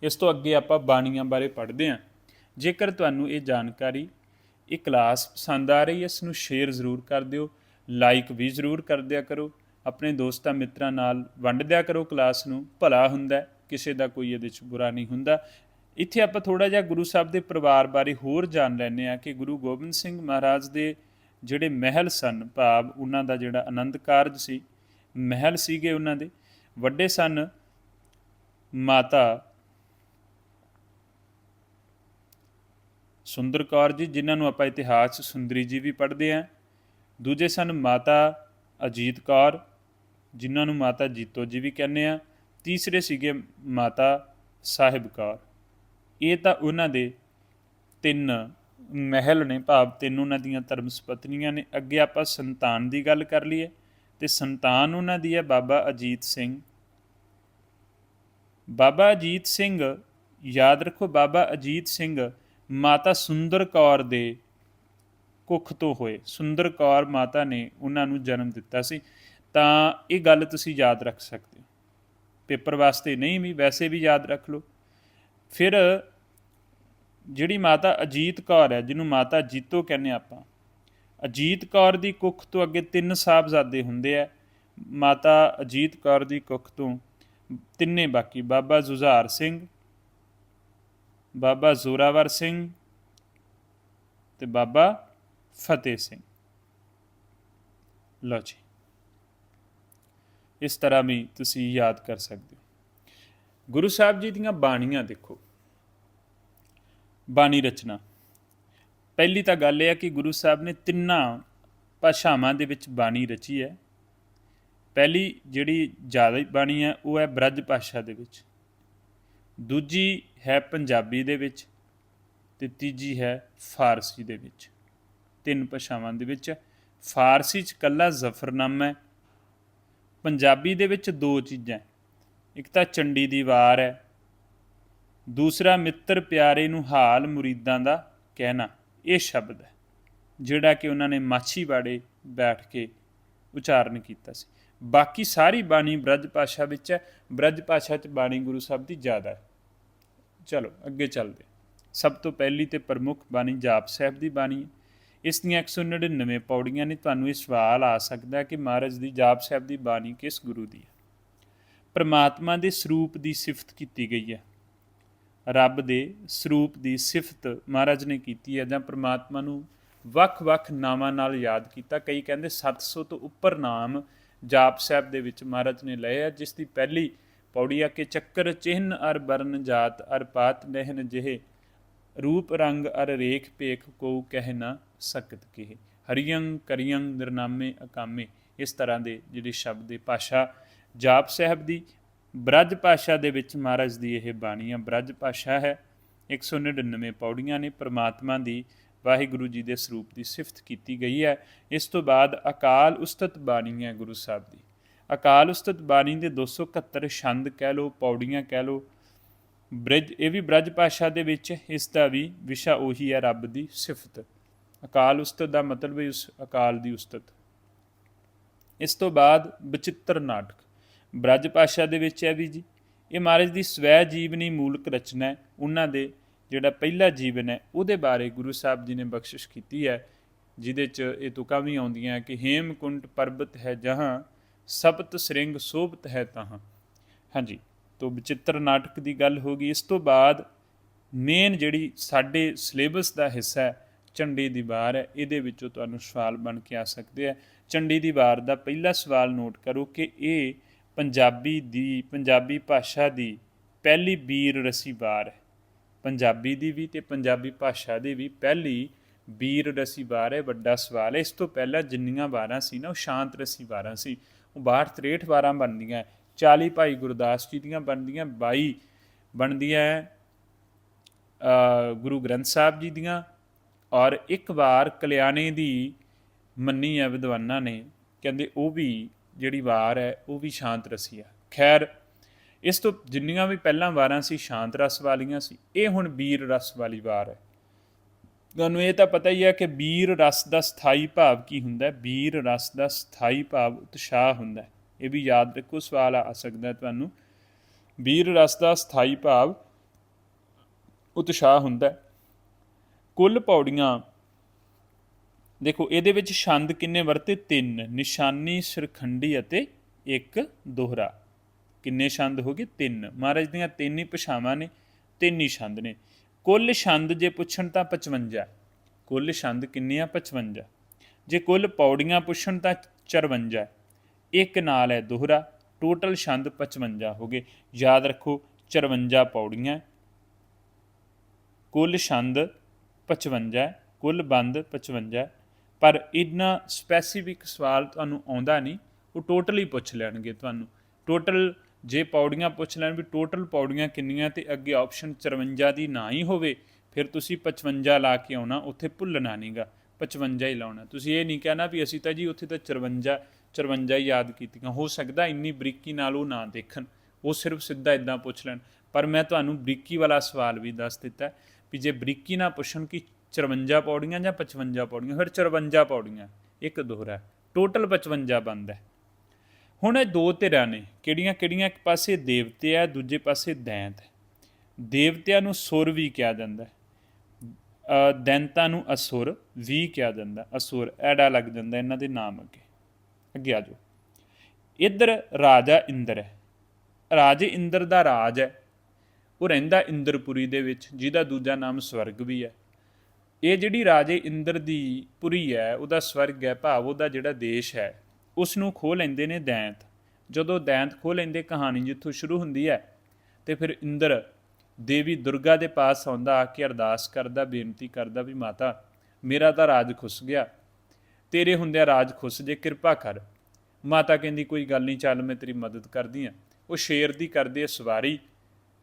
ਇਸ ਤੋਂ ਅੱਗੇ ਆਪਾਂ ਬਾਣੀਆਂ ਬਾਰੇ ਪੜ੍ਹਦੇ ਹਾਂ। ਜੇਕਰ ਤੁਹਾਨੂੰ ਇਹ ਜਾਣਕਾਰੀ ਇਹ ਕਲਾਸ ਪਸੰਦ ਆ ਰਹੀ ਹੈ, ਇਸ ਨੂੰ ਸ਼ੇਅਰ ਜ਼ਰੂਰ ਕਰ ਦਿਓ ਲਾਈਕ ਵੀ ਜ਼ਰੂਰ ਕਰ ਦਿਆ ਕਰੋ, ਆਪਣੇ ਦੋਸਤਾਂ ਮਿੱਤਰਾਂ ਨਾਲ ਵੰਡ ਦਿਆ ਕਰੋ ਕਲਾਸ ਨੂੰ, ਭਲਾ ਹੁੰਦਾ, ਕਿਸੇ ਦਾ ਕੋਈ ਇਹਦੇ ਵਿੱਚ ਬੁਰਾ ਨਹੀਂ ਹੁੰਦਾ। ਇੱਥੇ ਆਪਾਂ ਥੋੜਾ ਜਿਹਾ ਗੁਰੂ ਸਾਹਿਬ ਦੇ ਪਰਿਵਾਰ ਬਾਰੇ ਹੋਰ ਜਾਣ ਲੈਂਦੇ ਆ ਕਿ ਗੁਰੂ ਗੋਬਿੰਦ ਸਿੰਘ ਮਹਾਰਾਜ ਦੇ ਜਿਹੜੇ ਮਹਿਲ ਸਨ, ਭਾਵ ਉਹਨਾਂ ਦਾ ਜਿਹੜਾ ਆਨੰਦ ਕਾਰਜ ਸੀ, ਮਹਿਲ ਸੀਗੇ ਉਹਨਾਂ ਦੇ। ਵੱਡੇ ਸਨ ਮਾਤਾ ਸੁੰਦਰ ਕੌਰ ਜੀ, ਜਿਨ੍ਹਾਂ ਨੂੰ ਆਪਾਂ ਇਤਿਹਾਸ 'ਚ ਸੁੰਦਰੀ ਜੀ ਵੀ ਪੜ੍ਹਦੇ ਆਂ ਦੂਜੇ ਸਨ ਮਾਤਾ ਅਜੀਤ ਕੌਰ, ਜਿਨ੍ਹਾਂ ਨੂੰ ਮਾਤਾ ਜੀਤੋ ਜੀ ਵੀ ਕਹਿੰਦੇ ਆ ਤੀਸਰੇ ਸੀਗੇ ਮਾਤਾ ਸਾਹਿਬ ਕੌਰ। ਇਹ ਤਾਂ ਉਹਨਾਂ ਦੇ ਤਿੰਨ ਮਹਿਲ ਨੇ ਭਾਵ ਤਿੰਨ ਉਹਨਾਂ ਦੀਆਂ ਧਰਮ ਸੁਪਤਨੀਆਂ ਨੇ। ਅੱਗੇ ਆਪਾਂ ਸੰਤਾਨ ਦੀ ਗੱਲ ਕਰ ਲਈਏ। ਤੇ ਸੰਤਾਨ ਉਹਨਾਂ ਦੀ ਹੈ ਬਾਬਾ ਅਜੀਤ ਸਿੰਘ। ਬਾਬਾ ਅਜੀਤ ਸਿੰਘ, ਯਾਦ ਰੱਖੋ ਬਾਬਾ ਅਜੀਤ ਸਿੰਘ ਮਾਤਾ ਸੁੰਦਰ ਕੌਰ ਦੇ ਕੁੱਖ ਤੋਂ ਹੋਏ। ਸੁੰਦਰ ਕੌਰ ਮਾਤਾ ਨੇ ਉਹਨਾਂ ਨੂੰ ਜਨਮ ਦਿੱਤਾ ਸੀ। ਤਾਂ ਇਹ ਗੱਲ ਤੁਸੀਂ ਯਾਦ ਰੱਖ ਸਕਦੇ ਹੋ। ਪੇਪਰ ਵਾਸਤੇ ਨਹੀਂ ਵੀ, ਵੈਸੇ ਵੀ ਯਾਦ ਰੱਖ ਲਓ। ਫਿਰ ਜਿਹੜੀ ਮਾਤਾ ਅਜੀਤ ਕੌਰ ਹੈ, ਜਿਹਨੂੰ ਮਾਤਾ ਜੀਤੋ ਕਹਿੰਦੇ ਆਪਾਂ, ਅਜੀਤ ਕੌਰ ਦੀ ਕੁੱਖ ਤੋਂ ਅੱਗੇ ਤਿੰਨ ਸਾਹਿਬਜ਼ਾਦੇ ਹੁੰਦੇ ਆ, ਮਾਤਾ ਅਜੀਤ ਕੌਰ ਦੀ ਕੁੱਖ ਤੋਂ ਤਿੰਨੇ ਬਾਕੀ, ਬਾਬਾ ਜ਼ੁਝਾਰ ਸਿੰਘ, ਬਾਬਾ ਜ਼ੋਰਾਵਰ ਸਿੰਘ ਤੇ ਬਾਬਾ ਫਤਿਹ ਸਿੰਘ। ਲਓ ਜੀ, ਇਸ ਤਰ੍ਹਾਂ ਵੀ ਤੁਸੀਂ ਯਾਦ ਕਰ ਸਕਦੇ ਹੋ। ਗੁਰੂ ਸਾਹਿਬ ਜੀ ਦੀਆਂ ਬਾਣੀਆਂ ਦੇਖੋ। ਬਾਣੀ ਰਚਨਾ। ਪਹਿਲੀ ਤਾਂ ਗੱਲ ਇਹ ਹੈ ਕਿ ਗੁਰੂ ਸਾਹਿਬ ਨੇ ਤਿੰਨਾਂ ਭਾਸ਼ਾਵਾਂ ਦੇ ਵਿੱਚ ਬਾਣੀ ਰਚੀ ਹੈ। ਪਹਿਲੀ ਜਿਹੜੀ ਜ਼ਿਆਦਾ ਬਾਣੀ ਹੈ, ਉਹ ਹੈ ਬ੍ਰਜ ਭਾਸ਼ਾ ਦੇ ਵਿੱਚ। ਦੂਜੀ ਹੈ ਪੰਜਾਬੀ ਦੇ ਵਿੱਚ ਤੇ ਤੀਜੀ ਹੈ ਫਾਰਸੀ ਦੇ ਵਿੱਚ। ਤਿੰਨ ਭਾਸ਼ਾਵਾਂ ਦੇ ਵਿੱਚ। ਫਾਰਸੀ ਚ ਕੱਲਾ ਜ਼ਫਰਨਾਮਾ ਹੈ। ਪੰਜਾਬੀ ਦੇ ਵਿੱਚ ਦੋ ਚੀਜ਼ਾਂ ਇੱਕ ਤਾਂ ਚੰਡੀ ਦੀ ਵਾਰ ਹੈ। ਦੂਸਰਾ ਮਿੱਤਰ ਪਿਆਰੇ ਨੂੰ ਹਾਲ ਮੁਰੀਦਾਂ ਦਾ ਕਹਿਣਾ, ਇਹ ਸ਼ਬਦ ਹੈ, ਜਿਹੜਾ ਕਿ ਉਹਨਾਂ ਨੇ ਮਾਛੀਵਾੜੇ ਬੈਠ ਕੇ ਉਚਾਰਨ ਕੀਤਾ ਸੀ। ਬਾਕੀ ਸਾਰੀ ਬਾਣੀ ਬ੍ਰਜ ਭਾਸ਼ਾ ਵਿੱਚ ਹੈ, ਬ੍ਰਜ ਭਾਸ਼ਾ 'ਚ ਬਾਣੀ ਗੁਰੂ ਸਾਹਿਬ ਦੀ ਜ਼ਿਆਦਾ ਹੈ। ਚਲੋ, ਅੱਗੇ ਚੱਲਦੇ ਸਭ ਤੋਂ ਪਹਿਲੀ ਤੇ ਪ੍ਰਮੁੱਖ ਬਾਣੀ ਜਾਪ ਸਾਹਿਬ ਦੀ ਬਾਣੀ ਹੈ। ਇਸ ਦੀਆਂ 199 ਪੌੜੀਆਂ ਨੇ ਤੁਹਾਨੂੰ ਇਹ ਸਵਾਲ ਆ ਸਕਦਾ ਕਿ ਮਹਾਰਾਜ ਦੀ ਜਾਪ ਸਾਹਿਬ ਦੀ ਬਾਣੀ ਕਿਸ ਗੁਰੂ ਦੀ ਹੈ? ਪਰਮਾਤਮਾ ਦੇ ਸਰੂਪ ਦੀ ਸਿਫਤ ਕੀਤੀ ਗਈ ਹੈ। ਰੱਬ ਦੇ ਸਰੂਪ ਦੀ ਸਿਫਤ ਮਹਾਰਾਜ ਨੇ ਕੀਤੀ ਹੈ ਜਾਂ ਪ੍ਰਮਾਤਮਾ ਨੂੰ ਵੱਖ-ਵੱਖ ਨਾਵਾਂ ਨਾਲ ਯਾਦ ਕੀਤਾ। ਕਈ ਕਹਿੰਦੇ 700 ਤੋਂ ਉੱਪਰ ਨਾਮ ਜਾਪ ਸਾਹਿਬ ਦੇ ਵਿੱਚ ਮਹਾਰਾਜ ਨੇ ਲਏ ਆ, ਜਿਸ ਦੀ ਪਹਿਲੀ ਪੌੜੀ ਆ ਕਿ ਚੱਕਰ ਚਿੰਨ ਅਰ ਬਰਨ ਜਾਤ, ਅਰ ਪਾਤ ਨਹਿਨ ਜਿਹੇ, ਰੂਪ ਰੰਗ ਅਰ ਰੇਖ ਪੇਖ ਕੋ ਕਹਿ ਨਾ ਸਕਤ ਕਿਹ। ਹਰੀਯੰ ਕਰੀਯੰ ਨਿਰਨਾਮੇ ਅਕਾਮੇ, ਇਸ ਤਰ੍ਹਾਂ ਦੇ ਜਿਹੜੇ ਸ਼ਬਦ ਦੀ ਭਾਸ਼ਾ ਜਾਪ ਸਾਹਿਬ ਦੀ ਬ੍ਰਜ ਭਾਸ਼ਾ ਦੇ ਵਿੱਚ ਮਹਾਰਾਜ ਦੀ ਇਹ ਬਾਣੀ ਆ, ਬ੍ਰਜ ਭਾਸ਼ਾ ਹੈ 199 ਪੌੜੀਆਂ ਨੇ ਪ੍ਰਮਾਤਮਾ ਦੀ, ਵਾਹਿਗੁਰੂ ਜੀ ਦੇ ਸਰੂਪ ਦੀ ਸਿਫਤ ਕੀਤੀ ਗਈ ਹੈ। ਇਸ ਤੋਂ ਬਾਅਦ ਅਕਾਲ ਉਸਤਤ ਬਾਣੀ ਹੈ ਗੁਰੂ ਸਾਹਿਬ ਦੀ। ਅਕਾਲ ਉਸਤਤ ਬਾਣੀ ਦੇ 271 ਛੰਦ ਕਹਿ ਲੋ ਪੌੜੀਆਂ ਕਹਿ ਲੋ ਬ੍ਰਿਜ, ਇਹ ਵੀ ਬ੍ਰਜ ਭਾਸ਼ਾ ਦੇ ਵਿੱਚ, ਇਸ ਦਾ ਵੀ ਵਿਸ਼ਾ ਉਹੀ ਹੈ, ਰੱਬ ਦੀ ਸਿਫਤ। ਅਕਾਲ ਉਸਤਤ ਦਾ ਮਤਲਬ ਹੈ ਉਸ ਅਕਾਲ ਦੀ ਉਸਤਤ। ਇਸ ਤੋਂ ਬਾਅਦ ਬਚਿੱਤਰ ਨਾਟਕ। ਬ੍ਰਜ ਭਾਸ਼ਾ ਦੇ ਵਿੱਚ ਹੈ ਵੀ ਜੀ। ਇਹ ਮਹਾਰਾਜ ਦੀ ਸਵੈ ਜੀਵਨੀ ਮੂਲਕ ਰਚਨਾ ਹੈ। ਉਹਨਾਂ ਦੇ ਜਿਹੜਾ ਪਹਿਲਾ ਜੀਵਨ ਹੈ, ਉਹਦੇ ਬਾਰੇ ਗੁਰੂ ਸਾਹਿਬ ਜੀ ਨੇ ਬਖਸ਼ਿਸ਼ ਕੀਤੀ ਹੈ, ਜਿਹਦੇ ਚ ਇਹ ਤੁਕਾਂ ਵੀ ਆਉਂਦੀਆਂ ਕਿ ਹੇਮਕੁੰਟ ਪਰਬਤ ਹੈ ਜਹਾਂ, ਸਪਤ ਸ੍ਰਿੰਗ ਸੋਭਤ ਹੈ ਤਹਾਂ। ਹਾਂਜੀ, ਤੋਂ ਬਚਿੱਤਰ ਨਾਟਕ ਦੀ ਗੱਲ ਹੋ ਗਈ। ਇਸ ਤੋਂ ਬਾਅਦ ਮੇਨ ਜਿਹੜੀ ਸਾਡੇ ਸਿਲੇਬਸ ਦਾ ਹਿੱਸਾ ਹੈ ਚੰਡੀ ਦੀ ਵਾਰ ਹੈ। ਇਹਦੇ ਵਿੱਚੋਂ ਤੁਹਾਨੂੰ ਸਵਾਲ ਬਣ ਕੇ ਆ ਸਕਦੇ ਆ ਚੰਡੀ ਦੀ ਵਾਰ ਦਾ ਪਹਿਲਾ ਸਵਾਲ ਨੋਟ ਕਰੋ ਕਿ ਇਹ ਪੰਜਾਬੀ ਦੀ ਪੰਜਾਬੀ ਭਾਸ਼ਾ ਦੀ ਪਹਿਲੀ ਵੀਰ ਰਸੀ ਵਾਰ ਹੈ। ਪੰਜਾਬੀ ਦੀ ਵੀ ਤੇ ਪੰਜਾਬੀ ਭਾਸ਼ਾ ਦੀ ਵੀ ਪਹਿਲੀ ਵੀਰ ਰਸੀ ਵਾਰ ਹੈ। ਵੱਡਾ ਸਵਾਲ ਹੈ। ਇਸ ਤੋਂ ਪਹਿਲਾਂ ਜਿੰਨੀਆਂ ਵਾਰਾਂ ਸੀ ਨਾ ਉਹ ਸ਼ਾਂਤ ਰਸੀ ਵਾਰਾਂ ਸੀ। ਉਹ 62 63 ਵਾਰਾਂ ਬਣਦੀਆਂ 40 ਭਾਈ ਗੁਰਦਾਸ ਜੀ ਦੀਆਂ ਬਣਦੀਆਂ 22 ਬਣਦੀਆਂ ਅ, ਗੁਰੂ ਗ੍ਰੰਥ ਸਾਹਿਬ ਜੀ ਦੀਆਂ ਔਰ ਇੱਕ ਵਾਰ ਕਲਿਆਣੇ ਦੀ ਮੰਨੀ ਹੈ ਵਿਦਵਾਨਾਂ ਨੇ ਕਹਿੰਦੇ ਉਹ ਵੀ ਜਿਹੜੀ ਵਾਰ ਹੈ, ਉਹ ਵੀ ਸ਼ਾਂਤ ਰਸੀ ਆ ਖੈਰ, ਇਸ ਤੋਂ ਜਿੰਨੀਆਂ ਵੀ ਪਹਿਲਾਂ ਵਾਰਾਂ ਸੀ, ਸ਼ਾਂਤ ਰਸ ਵਾਲੀਆਂ ਸੀ, ਇਹ ਹੁਣ ਵੀਰ ਰਸ ਵਾਲੀ ਵਾਰ ਹੈ। ਤੁਹਾਨੂੰ ਇਹ ਤਾਂ ਪਤਾ ਹੀ ਹੈ ਕਿ ਵੀਰ ਰਸ ਦਾ ਸਥਾਈ ਭਾਵ ਕੀ ਹੁੰਦਾ ਹੈ? ਵੀਰ ਰਸ ਦਾ ਸਥਾਈ ਭਾਵ ਉਤਸ਼ਾਹ ਹੁੰਦਾ ਹੈ। ਇਹ ਵੀ ਯਾਦ ਰੱਖੋ, ਸਵਾਲ ਆ ਸਕਦਾ ਤੁਹਾਨੂੰ। ਵੀਰ ਰਸ ਦਾ ਸਥਾਈ ਭਾਵ ਉਤਸ਼ਾਹ ਹੁੰਦਾ ਹੈ। ਕੁੱਲ ਪੌੜੀਆਂ ਦੇਖੋ, ਇਹਦੇ ਵਿੱਚ ਛੰਦ ਕਿੰਨੇ ਵਰਤੇ? ਤਿੰਨ। ਨਿਸ਼ਾਨੀ, ਸਰਖੰਡੀ ਅਤੇ ਇੱਕ ਦੋਹਰਾ। ਕਿੰਨੇ ਛੰਦ ਹੋ ਗਏ? ਤਿੰਨ। ਮਹਾਰਾਜ ਦੀਆਂ ਤਿੰਨ ਹੀ ਭਾਸ਼ਾਵਾਂ ਨੇ, ਤਿੰਨ ਹੀ ਛੰਦ ਨੇ। ਕੁੱਲ ਛੰਦ ਜੇ ਪੁੱਛਣ ਤਾਂ 55 ਕੁੱਲ ਛੰਦ ਕਿੰਨੇ ਆ? 55 ਜੇ ਕੁੱਲ ਪੌੜੀਆਂ ਪੁੱਛਣ ਤਾਂ 54 ਇੱਕ ਨਾਲ ਹੈ ਦੋਹਰਾ। ਟੋਟਲ ਛੰਦ 55 ਹੋ ਗਏ। ਯਾਦ ਰੱਖੋ 54 ਪੌੜੀਆਂ ਕੁੱਲ ਛੰਦ 55 ਕੁੱਲ ਬੰਦ 55 ਪਰ ਇੰਨਾ ਸਪੈਸੀਫਿਕ ਸਵਾਲ ਤੁਹਾਨੂੰ ਆਉਂਦਾ ਨਹੀਂ, ਉਹ ਟੋਟਲੀ ਪੁੱਛ ਲੈਣਗੇ ਤੁਹਾਨੂੰ। ਟੋਟਲ ਜੇ ਪੌੜੀਆਂ ਪੁੱਛ ਲੈਣ ਵੀ ਟੋਟਲ ਪੌੜੀਆਂ ਕਿੰਨੀਆਂ ਤੇ ਅੱਗੇ ਆਪਸ਼ਨ 54 ਦੀ ਨਾ ਹੀ ਹੋਵੇ, ਫਿਰ ਤੁਸੀਂ 55 ਲਾ ਕੇ ਆਉਣਾ, ਉੱਥੇ ਭੁੱਲਣਾ ਨਹੀਂਗਾ 55 ਹੀ ਲਾਉਣਾ। ਤੁਸੀਂ ਇਹ ਨਹੀਂ ਕਹਿਣਾ ਵੀ ਅਸੀਂ ਤਾਂ ਜੀ ਉੱਥੇ ਤਾਂ 54 54 ਹੀ ਯਾਦ ਕੀਤੀਆਂ। ਹੋ ਸਕਦਾ ਇੰਨੀ ਬਰੀਕੀ ਨਾਲ ਉਹ ਨਾ ਦੇਖਣ, ਉਹ ਸਿਰਫ ਸਿੱਧਾ ਇਦਾਂ ਪੁੱਛ ਲੈਣ। ਪਰ ਮੈਂ ਤੁਹਾਨੂੰ ਬਰੀਕੀ ਵਾਲਾ ਸਵਾਲ ਵੀ ਦੱਸ ਦਿੱਤਾ ਵੀ ਜੇ ਬਰੀਕੀ ਨਾਲ ਪੁੱਛਣ ਕਿ 54 ਪੌੜੀਆਂ ਜਾਂ 55 ਪੌੜੀਆਂ? ਫਿਰ 54 ਪੌੜੀਆਂ, ਇੱਕ ਦੋਹਰਾ ਟੋਟਲ 55 ਬਣਦਾ ਹੈ। ਹੁਣ ਇਹ ਦੋ ਧਿਰਾਂ ਨੇ। ਕਿਹੜੀਆਂ ਕਿਹੜੀਆਂ ਇੱਕ ਪਾਸੇ ਦੇਵਤੇ ਆ, ਦੂਜੇ ਪਾਸੇ ਦੈਂਤ ਹੈ। ਦੇਵਤਿਆਂ ਨੂੰ ਸੁਰ ਵੀ ਕਿਹਾ ਜਾਂਦਾ ਦੈਂਤਾਂ ਨੂੰ ਅਸੁਰ ਵੀ ਕਿਹਾ ਜਾਂਦਾ ਅਸੁਰ ਐਡਾ ਲੱਗ ਜਾਂਦਾ ਇਹਨਾਂ ਦੇ ਨਾਮ ਅੱਗੇ। ਅੱਗੇ ਆ ਜਾਓ। ਇੱਧਰ ਰਾਜਾ ਇੰਦਰ ਹੈ। ਰਾਜੇ ਇੰਦਰ ਦਾ ਰਾਜ ਹੈ। ਉਹ ਰਹਿੰਦਾ ਇੰਦਰਪੁਰੀ ਦੇ ਵਿੱਚ, ਜਿਹਦਾ ਦੂਜਾ ਨਾਮ ਸਵਰਗ ਵੀ ਹੈ। ਇਹ ਜਿਹੜੀ ਰਾਜੇ ਇੰਦਰ ਦੀ ਪੁਰੀ ਹੈ, ਉਹਦਾ ਸਵਰਗ ਹੈ, ਭਾਵ ਉਹਦਾ ਜਿਹੜਾ ਦੇਸ਼ ਹੈ ਉਸ ਨੂੰ ਖੋਹ ਲੈਂਦੇ ਨੇ ਦੈਂਤ। ਜਦੋਂ ਦੈਂਤ ਖੋਹ ਲੈਂਦੇ, ਕਹਾਣੀ ਜਿੱਥੋਂ ਸ਼ੁਰੂ ਹੁੰਦੀ ਹੈ, ਤੇ ਫਿਰ ਇੰਦਰ ਦੇਵੀ ਦੁਰਗਾ ਦੇ ਪਾਸ ਆਉਂਦਾ, ਆ ਕੇ ਅਰਦਾਸ ਕਰਦਾ, ਬੇਨਤੀ ਕਰਦਾ ਵੀ ਮਾਤਾ, ਮੇਰਾ ਤਾਂ ਰਾਜ ਖੁੱਸ ਗਿਆ। ਤੇਰੇ ਹੁੰਦਿਆਂ ਰਾਜ ਖੁੱਸ ਜੇ, ਕਿਰਪਾ ਕਰ। ਮਾਤਾ ਕਹਿੰਦੀ, ਕੋਈ ਗੱਲ ਨਹੀਂ, ਚੱਲ ਮੈਂ ਤੇਰੀ ਮਦਦ ਕਰਦੀ ਆ ਉਹ ਸ਼ੇਰ ਦੀ ਕਰਦੀ ਹੈ ਸਵਾਰੀ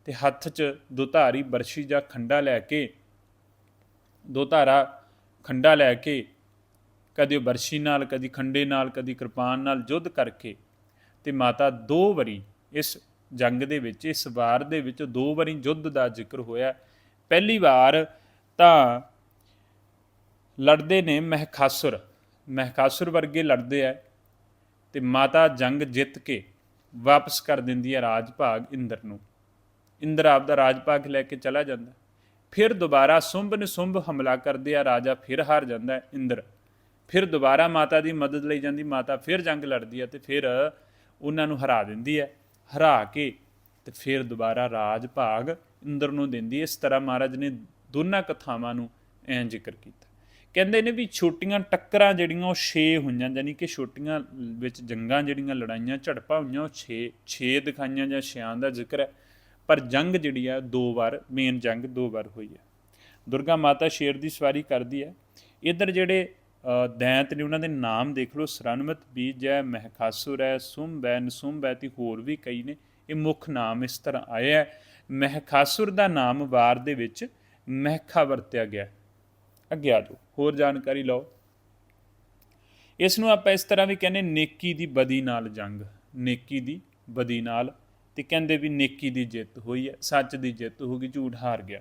ਤੇ ਹੱਥ 'ਚ ਦੁਧਾਰੀ, ਬਰਸ਼ੀ ਜਾਂ ਖੰਡਾ ਲੈ ਕੇ ਦੋ ਧਾਰਾ ਖੰਡਾ ਲੈ ਕੇ ਕਦੇ ਉਹ ਬਰਸ਼ੀ ਨਾਲ, ਕਦੀ ਖੰਡੇ ਨਾਲ, ਕਦੀ ਕਿਰਪਾਨ ਨਾਲ ਯੁੱਧ ਕਰਕੇ ਤੇ ਮਾਤਾ ਦੋ ਵਾਰੀ ਇਸ ਜੰਗ ਦੇ ਵਿੱਚ, ਇਸ ਵਾਰ ਦੇ ਵਿੱਚ ਦੋ ਵਾਰੀ ਯੁੱਧ ਦਾ ਜ਼ਿਕਰ ਹੋਇਆ। ਪਹਿਲੀ ਵਾਰ ਤਾਂ ਲੜਦੇ ਨੇ ਮਹਿਕਾਸੁਰ ਮਹਿਕਾਸੁਰ ਵਰਗੇ ਲੜਦੇ ਆ ਤੇ ਮਾਤਾ ਜੰਗ ਜਿੱਤ ਕੇ ਵਾਪਸ ਕਰ ਦਿੰਦੀ ਹੈ ਰਾਜ ਭਾਗ ਇੰਦਰ ਨੂੰ। ਇੰਦਰ ਆਪ ਦਾ ਰਾਜ ਭਾਗ ਲੈ ਕੇ ਚਲਾ ਜਾਂਦਾ। ਫਿਰ ਦੁਬਾਰਾ ਸੁੰਭ ਨੇ ਸੁੰਭ ਹਮਲਾ ਕਰਦੇ ਆ, ਰਾਜਾ ਫਿਰ ਹਾਰ ਜਾਂਦਾ ਹੈ, ਇੰਦਰ। ਫਿਰ ਦੁਬਾਰਾ ਮਾਤਾ ਦੀ ਮਦਦ ਲਈ ਜਾਂਦੀ, ਮਾਤਾ ਫਿਰ ਜੰਗ ਲੜਦੀ ਹੈ ਤੇ ਫਿਰ ਉਹਨਾਂ ਨੂੰ ਹਰਾ ਦਿੰਦੀ ਹੈ। ਹਰਾ ਕੇ ਤੇ ਫਿਰ ਦੁਬਾਰਾ ਰਾਜ ਭਾਗ ਇੰਦਰ ਨੂੰ ਦਿੰਦੀ ਹੈ। ਇਸ ਤਰ੍ਹਾਂ ਮਹਾਰਾਜ ਨੇ ਦੋਨਾਂ ਕਥਾਵਾਂ ਨੂੰ ਐਂ ਜ਼ਿਕਰ ਕੀਤਾ। ਕਹਿੰਦੇ ਨੇ ਵੀ ਛੋਟੀਆਂ ਟੱਕਰਾਂ ਜਿਹੜੀਆਂ ਉਹ 6 ਹੋਈਆਂ, ਯਾਨੀ ਕਿ ਛੋਟੀਆਂ ਵਿੱਚ ਜੰਗਾਂ ਜਿਹੜੀਆਂ ਲੜਾਈਆਂ, ਝੜਪਾਂ ਹੋਈਆਂ, ਉਹ 6 6 ਦਿਖਾਈਆਂ ਜਾਂ ਛਿਆਂ ਦਾ ਜ਼ਿਕਰ ਹੈ। ਪਰ ਜੰਗ ਜਿਹੜੀ ਆ, ਦੋ ਵਾਰ ਮੇਨ ਜੰਗ ਦੋ ਵਾਰ ਹੋਈ ਹੈ ਦੁਰਗਾ ਮਾਤਾ ਸ਼ੇਰ ਦੀ ਸਵਾਰੀ ਕਰਦੀ ਹੈ ਇਧਰ ਜਿਹੜੇ ਦੈਂਤ ਨੇ ਉਹਨਾਂ ਦੇ ਨਾਮ ਦੇਖ ਲਓ, ਸਰਨਮਤ ਬੀਜ ਹੈ ਮਹਿਖਾਸੁਰ ਹੈ ਸੁੰਭ ਹੈ ਨਸੁੰਭ ਹੈ ਤੇ ਹੋਰ ਵੀ ਕਈ ਨੇ। ਇਹ ਮੁੱਖ ਨਾਮ ਇਸ ਤਰ੍ਹਾਂ ਆਏ ਹੈ ਮਹਿਖਾਸੁਰ ਦਾ ਨਾਮ ਵਾਰ ਦੇ ਵਿੱਚ ਮਹਿਖਾ ਵਰਤਿਆ ਗਿਆ। ਅੱਗੇ ਆ ਜਾਓ, ਹੋਰ ਜਾਣਕਾਰੀ ਲਓ। ਇਸ ਨੂੰ ਆਪਾਂ ਇਸ ਤਰ੍ਹਾਂ ਵੀ ਕਹਿੰਦੇ ਨੇਕੀ ਦੀ ਬਦੀ ਨਾਲ ਜੰਗ, ਨੇਕੀ ਦੀ ਬਦੀ ਨਾਲ ਤੇ ਕਹਿੰਦੇ ਵੀ ਨੇਕੀ ਦੀ ਜਿੱਤ ਹੋਈ ਹੈ, ਸੱਚ ਦੀ ਜਿੱਤ ਹੋ ਗਈ, ਝੂਠ ਹਾਰ ਗਿਆ।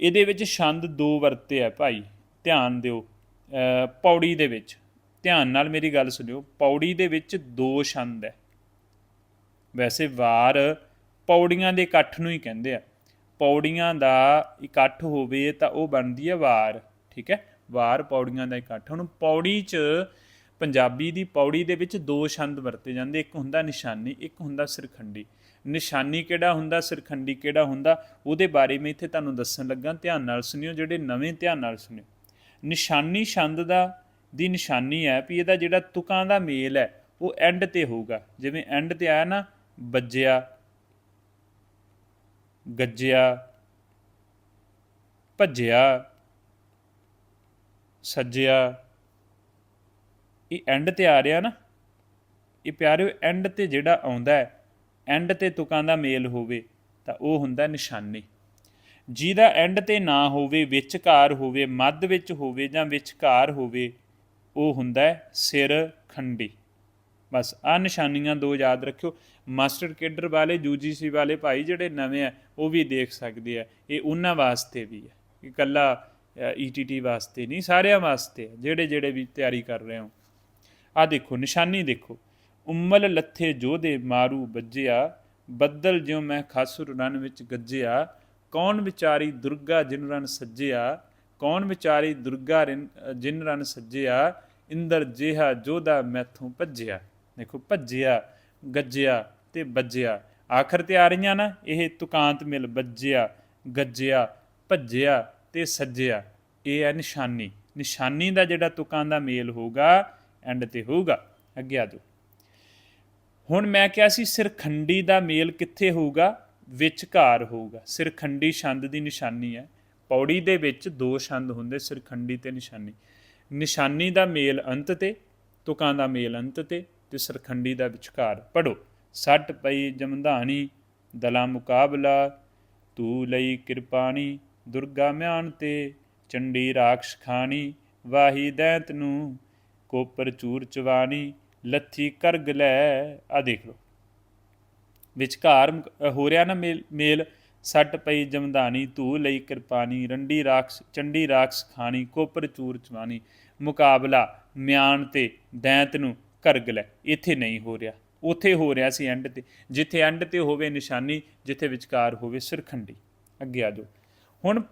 ਇਹਦੇ ਵਿੱਚ ਛੰਦ ਦੋ ਵਰਤੇ ਆ ਭਾਈ, ਧਿਆਨ ਦਿਓ। ਪੌੜੀ ਦੇ ਵਿੱਚ, ਧਿਆਨ ਨਾਲ ਮੇਰੀ ਗੱਲ ਸੁਣਿਓ, ਪੌੜੀ ਦੇ ਵਿੱਚ ਦੋ ਛੰਦ ਹੈ। ਵੈਸੇ ਵਾਰ ਪੌੜੀਆਂ ਦੇ ਇਕੱਠ ਨੂੰ ਹੀ ਕਹਿੰਦੇ ਆ। ਪੌੜੀਆਂ ਦਾ ਇਕੱਠ ਹੋਵੇ ਤਾਂ ਉਹ ਬਣਦੀ ਹੈ ਵਾਰ, ਠੀਕ ਹੈ? ਵਾਰ ਪੌੜੀਆਂ ਦਾ ਇਕੱਠ। ਹੁਣ ਪੌੜੀ 'ਚ ਪੰਜਾਬੀ ਦੀ ਪੌੜੀ ਦੇ ਵਿੱਚ ਦੋ ਛੰਦ ਵਰਤੇ ਜਾਂਦੇ, ਇੱਕ ਹੁੰਦਾ ਨਿਸ਼ਾਨੀ, ਇੱਕ ਹੁੰਦਾ ਸਿਰਖੰਡੀ। ਨਿਸ਼ਾਨੀ ਕਿਹੜਾ ਹੁੰਦਾ, ਸਿਰਖੰਡੀ ਕਿਹੜਾ ਹੁੰਦਾ, ਉਹਦੇ ਬਾਰੇ ਮੈਂ ਇੱਥੇ ਤੁਹਾਨੂੰ ਦੱਸਣ ਲੱਗਾ। ਧਿਆਨ ਨਾਲ ਸੁਣਿਓ, ਜਿਹੜੇ ਨਵੇਂ ਧਿਆਨ ਨਾਲ ਸੁਣਿਓ। ਨਿਸ਼ਾਨੀ ਛੰਦ ਦਾ, ਦੀ ਨਿਸ਼ਾਨੀ ਹੈ ਵੀ ਇਹਦਾ ਜਿਹੜਾ ਤੁਕਾਂ ਦਾ ਮੇਲ ਹੈ, ਉਹ ਐਂਡ ਤੇ ਹੋਊਗਾ। ਜਿਵੇਂ ਐਂਡ ਤੇ ਆਇਆ ਨਾ, ਵੱਜਿਆ, ਗੱਜਿਆ, ਭੱਜਿਆ, ਸੱਜਿਆ ਇਹ ਐਂਡ ਤੇ ਆ ਰਿਹਾ ਨਾ, ਇਹ ਪਿਆਰਿਓ ਐਂਡ ਤੇ ਜਿਹੜਾ ਆਉਂਦਾ ਹੈ ਐਂਡ ਤੇ ਤੁਕਾਂ ਦਾ ਮੇਲ ਹੋਵੇ, ਤਾਂ ਉਹ ਹੁੰਦਾ ਨਿਸ਼ਾਨੀ। ਜਿਹਦਾ ਐਂਡ ਤੇ ਨਾ ਹੋਵੇ, ਵਿਚਕਾਰ ਹੋਵੇ, ਮੱਧ ਵਿੱਚ ਹੋਵੇ ਜਾਂ ਵਿਚਕਾਰ ਹੋਵੇ, ਉਹ ਹੁੰਦਾ ਹੈ ਸਿਰ ਖੰਡੀ। ਬਸ ਆ ਨਿਸ਼ਾਨੀਆਂ ਦੋ ਯਾਦ ਰੱਖਿਓ। ਮਾਸਟਰ ਕੇਡਰ ਵਾਲੇ ਯੂਜੀਸੀ ਵਾਲੇ ਭਾਈ ਜਿਹੜੇ ਨਵੇਂ ਆ, ਉਹ ਵੀ ਦੇਖ ਸਕਦੇ ਆ। ਇਹ ਉਹਨਾਂ ਵਾਸਤੇ ਵੀ ਹੈ ਇਹ ਇਕੱਲਾ ਈਟੀਟੀ ਵਾਸਤੇ ਨਹੀਂ, ਸਾਰਿਆਂ ਵਾਸਤੇ ਜਿਹੜੇ ਜਿਹੜੇ ਵੀ ਤਿਆਰੀ ਕਰ ਰਹੇ ਹੋ। ਆ ਦੇਖੋ, ਨਿਸ਼ਾਨੀ ਦੇਖੋ। ਉਮਲ ਲੱਥੇ ਜੋਧੇ ਮਾਰੂ ਵੱਜਿਆ ਬੱਦਲ ਜਿਉ ਮੈਂ ਖਾਸੁਰ ਰਨ ਵਿੱਚ ਗੱਜਿਆ। ਕੌਣ ਵਿਚਾਰੀ ਦੁਰਗਾ ਜਿਨ ਰਨ ਸੱਜਿਆ? ਕੌਣ ਵਿਚਾਰੀ ਦੁਰਗਾ ਰਿਨ- ਜਿਨ ਰਣ ਸੱਜਿਆ? ਇੰਦਰ ਜਿਹਾ ਜੋਧਾ ਮੈਥੋਂ ਭੱਜਿਆ। ਦੇਖੋ, ਭੱਜਿਆ, ਗੱਜਿਆ ਤੇ ਵੱਜਿਆ ਆਖਰ ਤੇ ਆ ਰਹੀਆਂ ਨਾ, ਇਹ ਤੁਕਾਂਤ ਮਿਲ ਵੱਜਿਆ ਗੱਜਿਆ, ਭੱਜਿਆ ਤੇ ਸੱਜਿਆ। ਇਹ ਹੈ ਨਿਸ਼ਾਨੀ। ਨਿਸ਼ਾਨੀ ਦਾ ਜਿਹੜਾ ਤੁਕਾਂ ਦਾ ਮੇਲ ਹੋਊਗਾ ਐਂਡ ਤੇ ਹੋਊਗਾ। ਅੱਗੇ ਆ ਜਾਓ। ਹੁਣ ਮੈਂ ਕਿਹਾ ਸੀ, ਸਿਰਖੰਡੀ ਦਾ ਮੇਲ ਕਿੱਥੇ ਹੋਊਗਾ? ਵਿਚਕਾਰ ਹੋਊਗਾ। ਸਿਰਖੰਡੀ ਛੰਦ ਦੀ ਨਿਸ਼ਾਨੀ ਹੈ। ਪੌੜੀ ਦੇ ਵਿੱਚ ਦੋ ਛੰਦ ਹੁੰਦੇ, ਸਿਰਖੰਡੀ ਤੇ ਨਿਸ਼ਾਨੀ। ਨਿਸ਼ਾਨੀ ਦਾ ਮੇਲ ਅੰਤ ਤੇ, ਤੁਕਾਂ ਦਾ ਮੇਲ ਅੰਤ ਤੇ ਤੇ ਸਿਰਖੰਡੀ ਦਾ ਵਿਚਕਾਰ। ਪੜੋ ਸੱਟ ਪਈ ਜਮਧਾਣੀ, ਦਲਾ ਮੁਕਾਬਲਾ ਤੂੰ ਲਈ ਕਿਰਪਾਣੀ, ਦੁਰਗਾ ਮਿਆਨ ਤੇ, ਚੰਡੀ ਰਾਖਸ਼ ਖਾਣੀ, ਵਾਹੀ ਦੈਂਤ ਨੂੰ ਕੋਪਰ ਚੂਰ ਚਵਾਣੀ, ਲੱਥੀ ਕਰਗ ਲੈ। ਆ ਦੇਖ ਲਓ। ਵਿਚਕਾਰ ਹੋ ਰਿਹਾ ਨਾ ਮੇਲ ਮੇਲ, ਸੱਟ ਪਈ ਜਮਦਾਨੀ ਧੂ ਲਈ ਕਿਰਪਾਨੀ, ਰੰਡੀ ਰਾਖਸ਼, ਚੰਡੀ ਰਾਖਸ਼ ਖਾਣੀ, ਕੋਪਰ ਚੂਰ ਚਵਾਣੀ। ਮੁਕਾਬਲਾ ਮਿਆਨ ਤੇ ਦੈਂਤ ਨੂੰ ਕਰਗ ਲੈ। ਇੱਥੇ ਨਹੀਂ ਹੋ ਰਿਹਾ। ਉੱਥੇ ਹੋ ਰਿਹਾ ਸੀ ਐਂਡ ਤੇ। ਜਿੱਥੇ ਐਂਡ ਤੇ ਹੋਵੇ ਨਿਸ਼ਾਨੀ, ਜਿੱਥੇ ਵਿਚਕਾਰ ਹੋਵੇ ਸਿਰਖੰਡੀ। ਅੱਗੇ ਆ ਜਾਓ। ਹੁਣ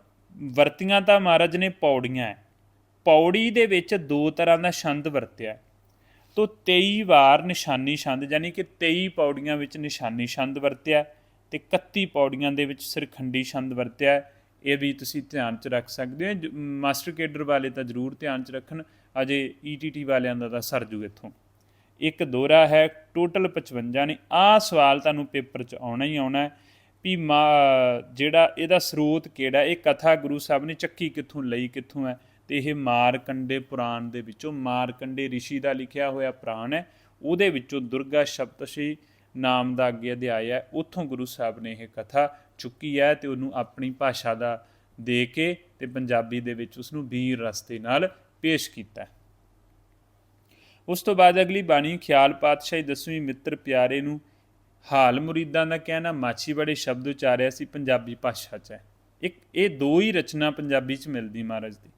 ਵਰਤੀਆਂ ਤਾਂ ਮਹਾਰਾਜ ਨੇ ਪੌੜੀਆਂ ਪੌੜੀ ਦੇ ਵਿੱਚ ਦੋ ਤਰ੍ਹਾਂ ਦਾ ਛੰਦ ਵਰਤਿਆ ਹੈ। ਤੋ 23 ਵਾਰ ਨਿਸ਼ਾਨੀ ਛੰਦ, ਯਾਨੀ ਕਿ 23 ਪੌੜੀਆਂ ਵਿੱਚ ਨਿਸ਼ਾਨੀ ਛੰਦ ਵਰਤਿਆ ਹੈ ਤੇ 31 ਪੌੜੀਆਂ ਦੇ ਵਿੱਚ ਸਿਰਖੰਡੀ ਛੰਦ ਵਰਤਿਆ ਇਹ ਵੀ ਤੁਸੀਂ ਧਿਆਨ 'ਚ ਰੱਖ ਸਕਦੇ ਹੋ। ਮਾਸਟਰ ਕੇਡਰ ਵਾਲੇ ਤਾਂ ਜ਼ਰੂਰ ਧਿਆਨ 'ਚ ਰੱਖਣ, ਅਜੇ ਈਟੀਟੀ ਵਾਲਿਆਂ ਦਾ ਤਾਂ ਸਰ ਜੂ ਇੱਥੋਂ। ਇੱਕ ਦੋਰਾ ਹੈ ਟੋਟਲ 55 ਨੇ ਆਹ ਸਵਾਲ ਤੁਹਾਨੂੰ ਪੇਪਰ 'ਚ ਆਉਣਾ ਹੀ ਆਉਣਾ ਹੈ ਵੀ ਮਾ- ਜਿਹੜਾ ਇਹਦਾ ਸਰੋਤ ਕਿਹੜਾ ਇਹ ਕਥਾ ਗੁਰੂ ਸਾਹਿਬ ਨੇ ਚੱਕੀ ਕਿੱਥੋਂ, ਲਈ ਕਿੱਥੋਂ ਹੈ? ਤੇ ਇਹ ਮਾਰਕੰਡੇ ਪੁਰਾਣ ਦੇ ਵਿੱਚੋਂ ਮਾਰਕੰਡੇ ઋષਿ ਦਾ ਲਿਖਿਆ ਹੋਇਆ ਪੁਰਾਣ ਹੈ। ਉਹਦੇ ਵਿੱਚੋਂ ਦੁਰਗਾ ਸ਼ਪਤਸ਼ੀ ਨਾਮ ਦਾ ਅੱਗੇ ਅਧਿਆਇ ਹੈ। ਉੱਥੋਂ ਗੁਰੂ ਸਾਹਿਬ ਨੇ ਇਹ ਕਥਾ ਚੁੱਕੀ ਹੈ ਤੇ ਉਹਨੂੰ ਆਪਣੀ ਭਾਸ਼ਾ ਦਾ ਦੇ ਕੇ ਤੇ ਪੰਜਾਬੀ ਦੇ ਵਿੱਚ ਉਸ ਨੂੰ ਵੀਰ ਰਸਤੇ ਨਾਲ ਪੇਸ਼ ਕੀਤਾ ਉਸ ਤੋਂ ਬਾਅਦ ਅਗਲੀ ਬਾਣੀ, ਖਿਆਲ ਪਾਤਸ਼ਾਹੀ, ਦਸਵੀਂ ਮਿੱਤਰ ਪਿਆਰੇ ਨੂੰ ਹਾਲ ਮੁਰੀਦਾਂ ਦਾ ਕਹਿਣਾ ਮਾਛੀਵਾੜੇ ਸ਼ਬਦ ਉਚਾਰਿਆ ਸੀ, ਪੰਜਾਬੀ ਭਾਸ਼ਾ 'ਚ ਹੈ। ਇੱਕ, ਇਹ ਦੋ ਹੀ ਰਚਨਾ ਪੰਜਾਬੀ 'ਚ ਮਿਲਦੀ ਮਹਾਰਾਜ ਦੀ।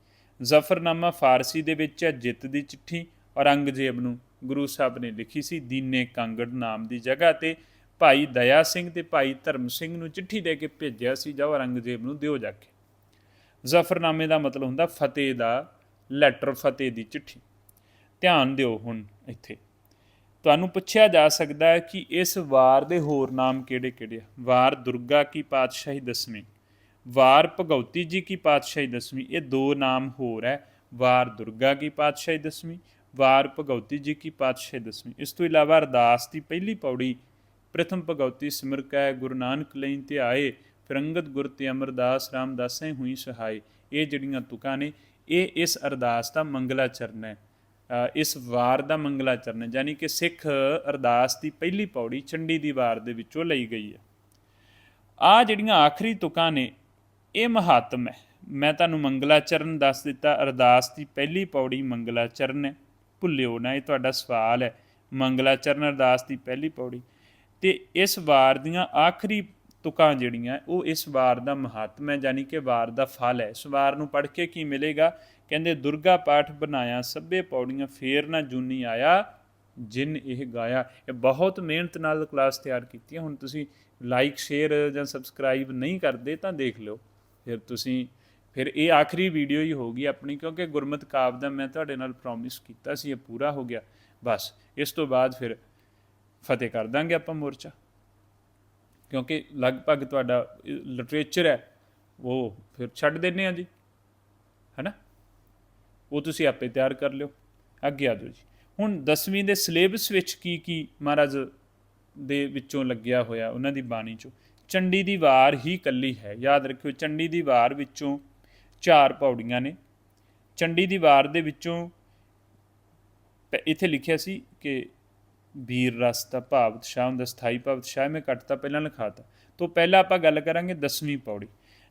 ਜ਼ਫਰਨਾਮਾ ਫਾਰਸੀ ਦੇ ਵਿੱਚ ਹੈ, ਜਿੱਤ ਦੀ ਚਿੱਠੀ ਔਰੰਗਜ਼ੇਬ ਨੂੰ ਗੁਰੂ ਸਾਹਿਬ ਨੇ ਲਿਖੀ ਸੀ, ਦੀਨੇ ਕਾਂਗੜ ਨਾਮ ਦੀ ਜਗ੍ਹਾ ਤੇ ਭਾਈ ਦਇਆ ਸਿੰਘ ਤੇ ਭਾਈ ਧਰਮ ਸਿੰਘ ਨੂੰ ਚਿੱਠੀ ਦੇ ਕੇ ਭੇਜਿਆ ਸੀ ਜਾਓ ਔਰੰਗਜ਼ੇਬ ਨੂੰ ਦਿਓ ਜਾ ਕੇ। ਜ਼ਫਰਨਾਮੇ ਦਾ ਮਤਲਬ ਹੁੰਦਾ ਫਤਿਹ ਦਾ ਲੈਟਰ ਫਤਿਹ ਦੀ ਚਿੱਠੀ। ਧਿਆਨ ਦਿਓ ਹੁਣ ਇੱਥੇ। ਤੁਹਾਨੂੰ ਪੁੱਛਿਆ ਜਾ ਸਕਦਾ ਹੈ ਕਿ ਇਸ ਵਾਰ ਦੇ ਹੋਰ ਨਾਮ ਕਿਹੜੇ-ਕਿਹੜੇ ਆ? ਵਾਰ ਦੁਰਗਾ ਕੀ ਪਾਤਸ਼ਾਹੀ ਦਸਵੀਂ ਵਾਰ ਭਗਉਤੀ ਜੀ ਕੀ ਪਾਤਸ਼ਾਹੀ ਦਸਵੀਂ, ਇਹ ਦੋ ਨਾਮ ਹੋਰ ਹੈ। ਵਾਰ ਦੁਰਗਾ ਕੀ ਪਾਤਸ਼ਾਹੀ ਦਸਵੀਂ, ਵਾਰ ਭਗਉਤੀ ਜੀ ਕੀ ਪਾਤਸ਼ਾਹੀ ਦਸਵੀਂ। ਇਸ ਤੋਂ ਇਲਾਵਾ ਅਰਦਾਸ ਦੀ ਪਹਿਲੀ ਪੌੜੀ, ਪ੍ਰਥਮ ਭਗਉਤੀ ਸਿਮਰ ਕੈ, ਗੁਰੂ ਨਾਨਕ ਲਈ ਧਿਆਏ, ਫਿਰੰਗਤ ਗੁਰ ਤੇ ਅਮਰਦਾਸ ਰਾਮਦਾਸੈ ਹੋਈ ਸਹਾਈ ਇਹ ਜਿਹੜੀਆਂ ਤੁਕਾਂ ਨੇ, ਇਹ ਇਸ ਅਰਦਾਸ ਦਾ ਮੰਗਲਾਚਰਨ ਹੈ। ਇਸ ਵਾਰ ਦਾ ਮੰਗਲਾਚਰਨ ਹੈ ਯਾਨੀ ਕਿ ਸਿੱਖ ਅਰਦਾਸ ਦੀ ਪਹਿਲੀ ਪੌੜੀ ਚੰਡੀ ਦੀ ਵਾਰ ਦੇ ਵਿੱਚੋਂ ਲਈ ਗਈ ਹੈ। ਆ ਜਿਹੜੀਆਂ ਆਖਰੀ ਤੁਕਾਂ ਨੇ ਇਹ ਮਹਾਤਮ ਹੈ। ਮੈਂ ਤੁਹਾਨੂੰ ਮੰਗਲਾਚਰਨ ਦੱਸ ਦਿੱਤਾ। ਅਰਦਾਸ ਦੀ ਪਹਿਲੀ ਪੌੜੀ ਮੰਗਲਾਚਰਨ ਹੈ। ਭੁੱਲਿਓ ਨਾ, ਇਹ ਤੁਹਾਡਾ ਸਵਾਲ ਹੈ। ਮੰਗਲਾਚਰਨ ਅਰਦਾਸ ਦੀ ਪਹਿਲੀ ਪੌੜੀ। ਤੇ ਇਸ ਵਾਰ ਦੀਆਂ ਆਖਰੀ ਤੁਕਾਂ ਜਿਹੜੀਆਂ, ਉਹ ਇਸ ਵਾਰ ਦਾ ਮਹਾਤਮ ਹੈ, ਯਾਨੀ ਕਿ ਵਾਰ ਦਾ ਫਲ ਹੈ। ਇਸ ਵਾਰ ਨੂੰ ਪੜ੍ਹ ਕੇ ਕੀ ਮਿਲੇਗਾ? ਕਹਿੰਦੇ, ਦੁਰਗਾ ਪਾਠ ਬਣਾਇਆ, ਸਭੇ ਪੌੜੀਆਂ ਫੇਰ ਨਾ ਜੂਨੀ ਆਇਆ, ਜਿਨ ਇਹ ਗਾਇਆ। ਇਹ ਬਹੁਤ ਮਿਹਨਤ ਨਾਲ ਕਲਾਸ ਤਿਆਰ ਕੀਤੀ ਹੈ। ਹੁਣ ਤੁਸੀਂ ਲਾਈਕ ਸ਼ੇਅਰ ਜਾਂ ਸਬਸਕ੍ਰਾਈਬ ਨਹੀਂ ਕਰਦੇ ਤਾਂ ਦੇਖ ਲਿਓ। ਫਿਰ ਤੁਸੀਂ, ਫਿਰ ਇਹ ਆਖਰੀ ਵੀਡੀਓ ਹੀ ਹੋਗੀ ਆਪਣੀ, ਕਿਉਂਕਿ ਗੁਰਮਤ ਕਾਵ ਦਾ ਮੈਂ ਤੁਹਾਡੇ ਨਾਲ ਪ੍ਰੋਮਿਸ ਕੀਤਾ ਸੀ, ਇਹ ਪੂਰਾ ਹੋ ਗਿਆ। ਬਸ, ਇਸ ਤੋਂ ਬਾਅਦ ਫਿਰ ਫਤਿਹ ਕਰ ਦਾਂਗੇ ਆਪਾਂ ਮੋਰਚਾ। ਕਿਉਂਕਿ ਲਗਭਗ ਤੁਹਾਡਾ ਲਿਟਰੇਚਰ ਹੈ, ਉਹ ਫਿਰ ਛੱਡ ਦਿੰਨੇ ਆ ਜੀ। ਹੈਨਾ? ਉਹ ਤੁਸੀਂ ਆਪੇ ਤਿਆਰ ਕਰ ਲਿਓ। ਅੱਗੇ ਆ ਜਾਓ ਜੀ। ਹੁਣ 10ਵੀਂ ਦੇ ਸਿਲੇਬਸ ਵਿੱਚ ਕੀ ਕੀ ਮਹਾਰਾਜ ਦੇ ਵਿੱਚੋਂ ਲੱਗਿਆ ਹੋਇਆ, ਉਹਨਾਂ ਦੀ ਬਾਣੀ ਚੋਂ। ਚੰਡੀ ਦੀ ਵਾਰ ਹੀ ਕੱਲੀ ਹੈ। ਯਾਦ ਰੱਖਿਓ, ਚੰਡੀ ਦੀ ਵਾਰ ਵਿੱਚੋਂ ਚਾਰ ਪੌੜੀਆਂ ਨੇ। ਚੰਡੀ ਦੀ ਵਾਰ ਦੇ ਵਿੱਚੋਂ ਪ- ਇੱਥੇ ਲਿਖਿਆ ਸੀ ਕਿ ਵੀਰ ਰਸ ਦਾ ਭਾਵ ਉਤਸ਼ਾਹ ਦਾ ਸਥਾਈ ਭਾਵ ਉਤਸ਼ਾਹ ਮੈਂ ਕੱਟਤਾ ਪਹਿਲਾਂ ਲਿਖਾਤਾ ਤੋਂ। ਪਹਿਲਾਂ ਆਪਾਂ ਗੱਲ ਕਰਾਂਗੇ 10ਵੀਂ ਪੌੜੀ।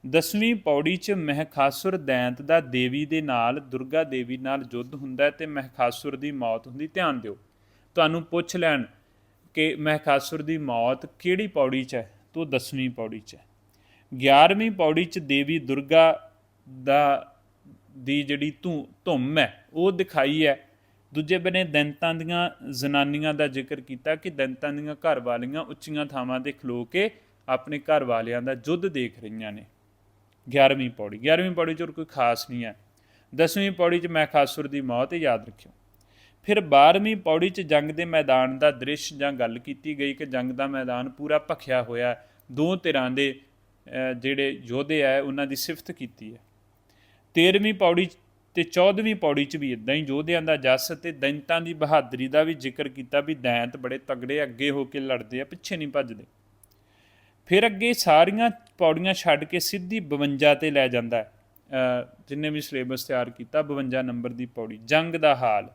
10ਵੀਂ ਪੌੜੀ 'ਚ ਮਹਿਖਾਸੁਰ ਦੈਂਤ ਦਾ ਦੇਵੀ ਦੇ ਨਾਲ, ਦੁਰਗਾ ਦੇਵੀ ਨਾਲ ਯੁੱਧ ਹੁੰਦਾ ਹੈ ਤੇ ਮਹਿਖਾਸੁਰ ਦੀ ਮੌਤ ਹੁੰਦੀ। ਧਿਆਨ ਦਿਓ, ਤੁਹਾਨੂੰ ਪੁੱਛ ਲੈਣ ਕਿ ਮਹਿਖਾਸੁਰ ਦੀ ਮੌਤ ਕਿਹੜੀ ਪੌੜੀ 'ਚ ਹੈ? ਤੋਂ 10ਵੀਂ ਪੌੜੀ 'ਚ ਹੈ। 11ਵੀਂ ਪੌੜੀ 'ਚ ਦੇਵੀ ਦੁਰਗਾ ਦਾ ਦੀ ਜਿਹੜੀ ਧੂ, ਧੁੰਮ ਹੈ, ਉਹ ਦਿਖਾਈ ਹੈ। ਦੂਜੇ ਬਨੇ ਦੈਂਤਾਂ ਦੀਆਂ ਜ਼ਨਾਨੀਆਂ ਦਾ ਜ਼ਿਕਰ ਕੀਤਾ ਕਿ ਦੈਂਤਾਂ ਦੀਆਂ ਘਰ ਵਾਲੀਆਂ ਉੱਚੀਆਂ ਥਾਵਾਂ ਤੇ ਖਲੋ ਕੇ ਆਪਣੇ ਘਰ ਵਾਲਿਆਂ ਦਾ ਜੁੱਧ ਦੇਖ ਰਹੀਆਂ ਨੇ। 11ਵੀਂ ਪੌੜੀ 11ਵੀਂ ਪੌੜੀ 'ਚ ਹੋਰ ਕੋਈ ਖਾਸ ਨਹੀਂ ਹੈ। 10ਵੀਂ ਪੌੜੀ 'ਚ ਮੈਖਾਸੁਰ ਦੀ ਮੌਤ ਯਾਦ ਰੱਖਿਓ। ਫਿਰ 12ਵੀਂ ਪੌੜੀ 'ਚ ਜੰਗ ਦੇ ਮੈਦਾਨ ਦਾ ਦ੍ਰਿਸ਼ ਜਾਂ ਗੱਲ ਕੀਤੀ ਗਈ ਕਿ ਜੰਗ ਦਾ ਮੈਦਾਨ ਪੂਰਾ ਭਖਿਆ ਹੋਇਆ ਦੋ ਧਿਰਾਂ ਦੇ ਜਿਹੜੇ ਯੋਧੇ ਆ ਉਹਨਾਂ ਦੀ ਸਿਫਤ ਕੀਤੀ ਹੈ। 13ਵੀਂ ਪੌੜੀ 'ਚ ਤੇ 14ਵੀਂ ਪੌੜੀ 'ਚ ਵੀ ਇਦਾਂ ਹੀ ਯੋਧਿਆਂ ਦਾ ਜਸ ਤੇ ਦੈਂਤਾਂ ਦੀ ਬਹਾਦਰੀ ਦਾ ਵੀ ਜ਼ਿਕਰ ਕੀਤਾ ਵੀ ਦੈਂਤ ਬੜੇ ਤਗੜੇ ਅੱਗੇ ਹੋ ਕੇ ਲੜਦੇ ਆ, ਪਿੱਛੇ ਨਹੀਂ ਭੱਜਦੇ। ਫਿਰ ਅੱਗੇ ਸਾਰੀਆਂ ਪੌੜੀਆਂ ਛੱਡ ਕੇ ਸਿੱਧੀ 52 ਤੇ ਲੈ ਜਾਂਦਾ ਹੈ। ਜਿੰਨੇ ਵੀ ਸਿਲੇਬਸ ਤਿਆਰ ਕੀਤਾ 52 ਨੰਬਰ ਦੀ ਪੌੜੀ, ਜੰਗ ਦਾ ਹਾਲ।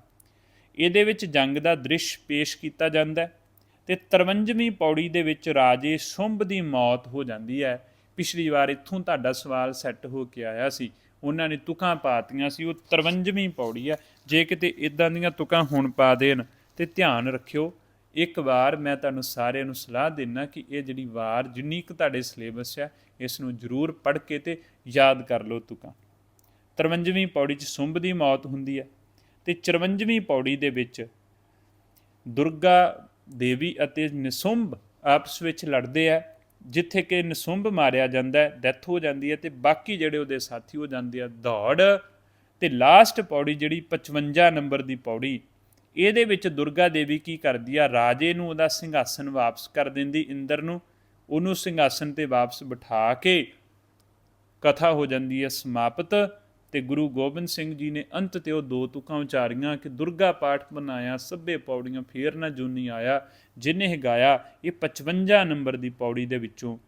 ਇਹਦੇ ਵਿੱਚ ਜੰਗ ਦਾ ਦ੍ਰਿਸ਼ ਪੇਸ਼ ਕੀਤਾ ਜਾਂਦਾ ਹੈ ਤੇ 53ਵੀਂ ਪੌੜੀ ਦੇ ਵਿੱਚ ਰਾਜੇ ਸੁੰਭ ਦੀ ਮੌਤ ਹੋ ਜਾਂਦੀ ਹੈ। ਪਿਛਲੀ ਵਾਰ ਇੱਥੋਂ ਤੁਹਾਡਾ ਸਵਾਲ ਸੈੱਟ ਹੋ ਕੇ ਆਇਆ ਸੀ। ਉਹਨਾਂ ਨੇ ਤੁਕਾਂ ਪਾਤੀਆਂ ਸੀ, ਉਹ 53ਵੀਂ ਪੌੜੀ ਆ ਜੇ ਕਿਤੇ ਇਦਾਂ ਦੀਆਂ ਤੁਕਾਂ ਹੁਣ ਪਾ ਦੇਣ, ਤੇ ਧਿਆਨ ਰੱਖਿਓ, ਇੱਕ ਵਾਰ ਮੈਂ ਤੁਹਾਨੂੰ ਸਾਰਿਆਂ ਨੂੰ ਸਲਾਹ ਦਿੰਨਾ ਕਿ ਇਹ ਜਿਹੜੀ ਵਾਰ, ਜਿੰਨੀ ਕੁ ਤੁਹਾਡੇ ਸਿਲੇਬਸ ਆ ਇਸ ਨੂੰ ਜ਼ਰੂਰ ਪੜ੍ਹ ਕੇ ਤੇ ਯਾਦ ਕਰ ਲਓ ਤੁਕਾਂ। 53ਵੀਂ ਪੌੜੀ 'ਚ ਸੁੰਭ ਦੀ ਮੌਤ ਹੁੰਦੀ ਹੈ। ਤੇ 54ਵੀਂ ਪੌੜੀ ਦੇ ਵਿੱਚ ਦੁਰਗਾ ਦੇਵੀ ਅਤੇ ਨਿਸੁੰਭ ਆਪਸ ਵਿੱਚ ਲੜਦੇ ਆ, ਜਿੱਥੇ ਕਿ ਨਿਸੁੰਭ ਮਾਰਿਆ ਜਾਂਦਾ ਹੈ ਡੈਥ ਹੋ ਜਾਂਦੀ ਹੈ ਤੇ ਬਾਕੀ ਜਿਹੜੇ ਉਹਦੇ ਸਾਥੀ ਹੋ ਜਾਂਦੇ ਆ ਦੌੜ। ਤੇ ਲਾਸਟ ਪੌੜੀ ਜਿਹੜੀ 55 ਨੰਬਰ ਦੀ ਪੌੜੀ, ਇਹਦੇ ਵਿੱਚ ਦੁਰਗਾ ਦੇਵੀ ਕੀ ਕਰਦੀ ਆ, ਰਾਜੇ ਨੂੰ ਉਹਦਾ ਸਿੰਘਾਸਨ ਵਾਪਸ ਕਰ ਦਿੰਦੀ, ਇੰਦਰ ਨੂੰ, ਉਹਨੂੰ ਸਿੰਘਾਸਨ ਤੇ ਵਾਪਸ ਬਿਠਾ ਕੇ ਕਥਾ ਹੋ ਜਾਂਦੀ ਹੈ ਸਮਾਪਤ। ਤੇ ਗੁਰੂ ਗੋਬਿੰਦ ਸਿੰਘ ਜੀ ਨੇ ਅੰਤ ਤੇ ਉਹ ਦੋ ਤੁਕਾਂ ਉਚਾਰੀਆਂ ਕਿ ਦੁਰਗਾ ਪਾਠ ਬਣਾਇਆ, ਸਭੇ ਪੌੜੀਆਂ ਫੇਰ ਨਾ ਜੂਨੀ ਆਇਆ, ਜਿਨੇ ਇਹ ਗਾਇਆ, ਇਹ 55 ਨੰਬਰ ਦੀ ਪੌੜੀ ਦੇ ਵਿੱਚੋਂ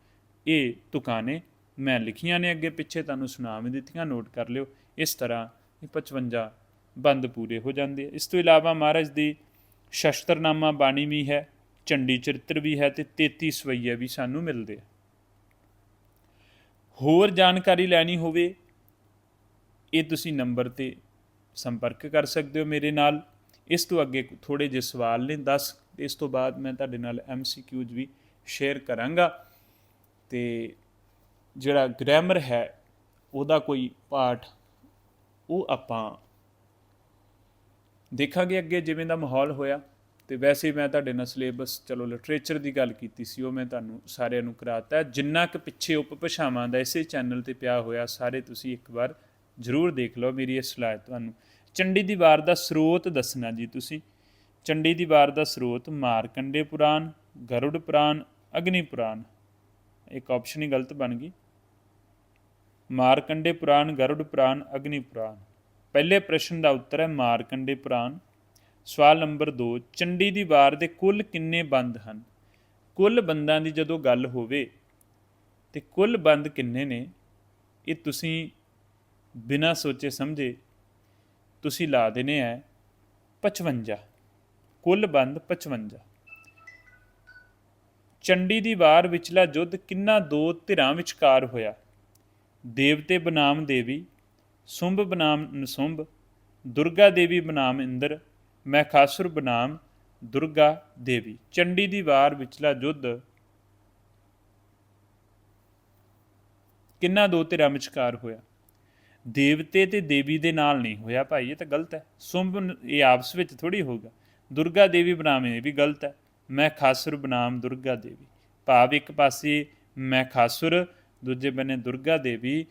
ਇਹ ਤੁਕਾਂ ਨੇ ਮੈਂ ਲਿਖੀਆਂ ਨੇ ਅੱਗੇ ਪਿੱਛੇ, ਤੁਹਾਨੂੰ ਸੁਣਾ ਵੀ ਦਿੱਤੀਆਂ, ਨੋਟ ਕਰ ਲਿਓ। ਇਸ ਤਰ੍ਹਾਂ ਇਹ 55 ਬੰਦ ਪੂਰੇ ਹੋ ਜਾਂਦੇ ਇਸ ਤੋਂ ਇਲਾਵਾ ਮਹਾਰਾਜ ਦੀ ਸ਼ਸਤਰਨਾਮਾ ਬਾਣੀ ਵੀ ਹੈ, ਚੰਡੀ ਚਰਿੱਤਰ ਵੀ ਹੈ ਤੇ 33 ਸਵਈਏ ਵੀ ਸਾਨੂੰ ਮਿਲਦੇ ਆ। ਹੋਰ ਜਾਣਕਾਰੀ ਲੈਣੀ ਹੋਵੇ ਇਹ ਤੁਸੀਂ ਨੰਬਰ ਤੇ ਸੰਪਰਕ ਕਰ ਸਕਦੇ ਹੋ ਮੇਰੇ ਨਾਲ। ਇਸ ਤੋਂ ਅੱਗੇ ਥੋੜੇ ਜਿਹੇ ਸਵਾਲ ਨੇ 10 ਤੇ ਇਸ ਤੋਂ ਬਾਅਦ ਮੈਂ ਤੁਹਾਡੇ ਨਾਲ ਐਮਸੀਕਿਊਜ਼ ਵੀ ਸ਼ੇਅਰ ਕਰਾਂਗਾ। ਤੇ ਜਿਹੜਾ ਗ੍ਰਾਮਰ ਹੈ, ਉਹਦਾ ਕੋਈ ਪਾਠ ਉਹ ਆਪਾਂ ਦੇਖਾਂਗੇ ਅੱਗੇ ਜਿਵੇਂ ਦਾ ਮਾਹੌਲ ਹੋਇਆ। ਤੇ ਵੈਸੇ ਮੈਂ ਤੁਹਾਡੇ ਨਾਲ ਸਿਲੇਬਸ, ਚਲੋ ਲਿਟਰੇਚਰ ਦੀ ਗੱਲ ਕੀਤੀ ਸੀ, ਉਹ ਮੈਂ ਤੁਹਾਨੂੰ ਸਾਰਿਆਂ ਨੂੰ ਕਰਾਤਾ। ਜਿੰਨਾ ਕੁ ਪਿੱਛੇ ਉਪਭਾਸ਼ਾਵਾਂ ਦਾ ਇਸੇ ਚੈਨਲ ਤੇ ਪਿਆ ਹੋਇਆ, ਸਾਰੇ ਤੁਸੀਂ ਇੱਕ ਵਾਰ ਜ਼ਰੂਰ ਦੇਖ ਲਓ ਮੇਰੀ ਇਹ ਸਲਾਹ ਤੁਹਾਨੂੰ। ਚੰਡੀ ਦੀ ਵਾਰ ਦਾ ਸਰੋਤ ਦੱਸਣਾ ਜੀ ਤੁਸੀਂ। ਚੰਡੀ ਦੀ ਵਾਰ ਦਾ ਸਰੋਤ ਮਾਰਕੰਡੇ ਪੁਰਾਣ, ਗਰੁੜ ਪੁਰਾਣ, ਅਗਨੀ ਪੁਰਾਣ। ਇੱਕ ਆਪਸ਼ਨ ਹੀ ਗਲਤ ਬਣ ਗਈ। ਮਾਰਕੰਡੇ ਪੁਰਾਣ, ਗਰੁੜ ਪੁਰਾਣ, ਅਗਨੀ ਪੁਰਾਣ। ਪਹਿਲੇ ਪ੍ਰਸ਼ਨ ਦਾ ਉੱਤਰ ਹੈ ਮਾਰਕੰਡੇ ਪੁਰਾਣ। ਸਵਾਲ ਨੰਬਰ 2 ਚੰਡੀ ਦੀ ਵਾਰ ਦੇ ਕੁੱਲ ਕਿੰਨੇ ਬੰਦ ਹਨ? ਕੁੱਲ ਬੰਦਾਂ ਦੀ ਜਦੋਂ ਗੱਲ ਹੋਵੇ, ਤੇ ਕੁੱਲ ਬੰਦ ਕਿੰਨੇ ਨੇ? ਇਹ ਤੁਸੀਂ ਬਿਨਾਂ ਸੋਚੇ ਸਮਝੇ ਤੁਸੀਂ ਲਾ ਦੇਣੇ ਹੈ 55 ਕੁੱਲ ਬੰਦ 55 ਚੰਡੀ ਦੀ ਵਾਰ ਵਿਚਲਾ ਯੁੱਧ ਕਿੰਨਾ ਦੋ ਧਿਰਾਂ ਵਿਚਕਾਰ ਹੋਇਆ? ਦੇਵਤੇ ਬਨਾਮ ਦੇਵੀ, ਸੁੰਭ ਬਨਾਮ ਨਸੁੰਭ ਦੁਰਗਾ ਦੇਵੀ ਬਨਾਮ ਇੰਦਰ ਮਹਿਖਾਸੁਰ ਬਨਾਮ ਦੁਰਗਾ ਦੇਵੀ। ਚੰਡੀ ਦੀ ਵਾਰ ਵਿਚਲਾ ਯੁੱਧ ਕਿੰਨਾ ਦੋ ਧਿਰਾਂ ਵਿਚਕਾਰ ਹੋਇਆ? ਦੇਵਤੇ ਤੇ ਦੇਵੀ ਦੇ ਨਾਲ ਨਹੀਂ ਹੋਇਆ ਭਾਈ, ਇਹ ਤਾਂ ਗਲਤ ਹੈ। ਸੁੰਭ ਇਹ ਆਪਸ ਵਿੱਚ ਥੋੜੀ ਹੋਗਾ ਦੁਰਗਾ ਦੇਵੀ ਬਨਾਮ ਇਹ ਵੀ ਗਲਤ ਹੈ। ਮੈਂ ਖਾਸੁਰ ਬਨਾਮ ਦੁਰਗਾ ਦੇਵੀ। ਭਾਵ ਇੱਕ ਪਾਸੇ ਮੈਂ ਖਾਸੁਰ, ਦੂਜੇ ਬੰਨੇ ਦੁਰਗਾ ਦੇਵੀ।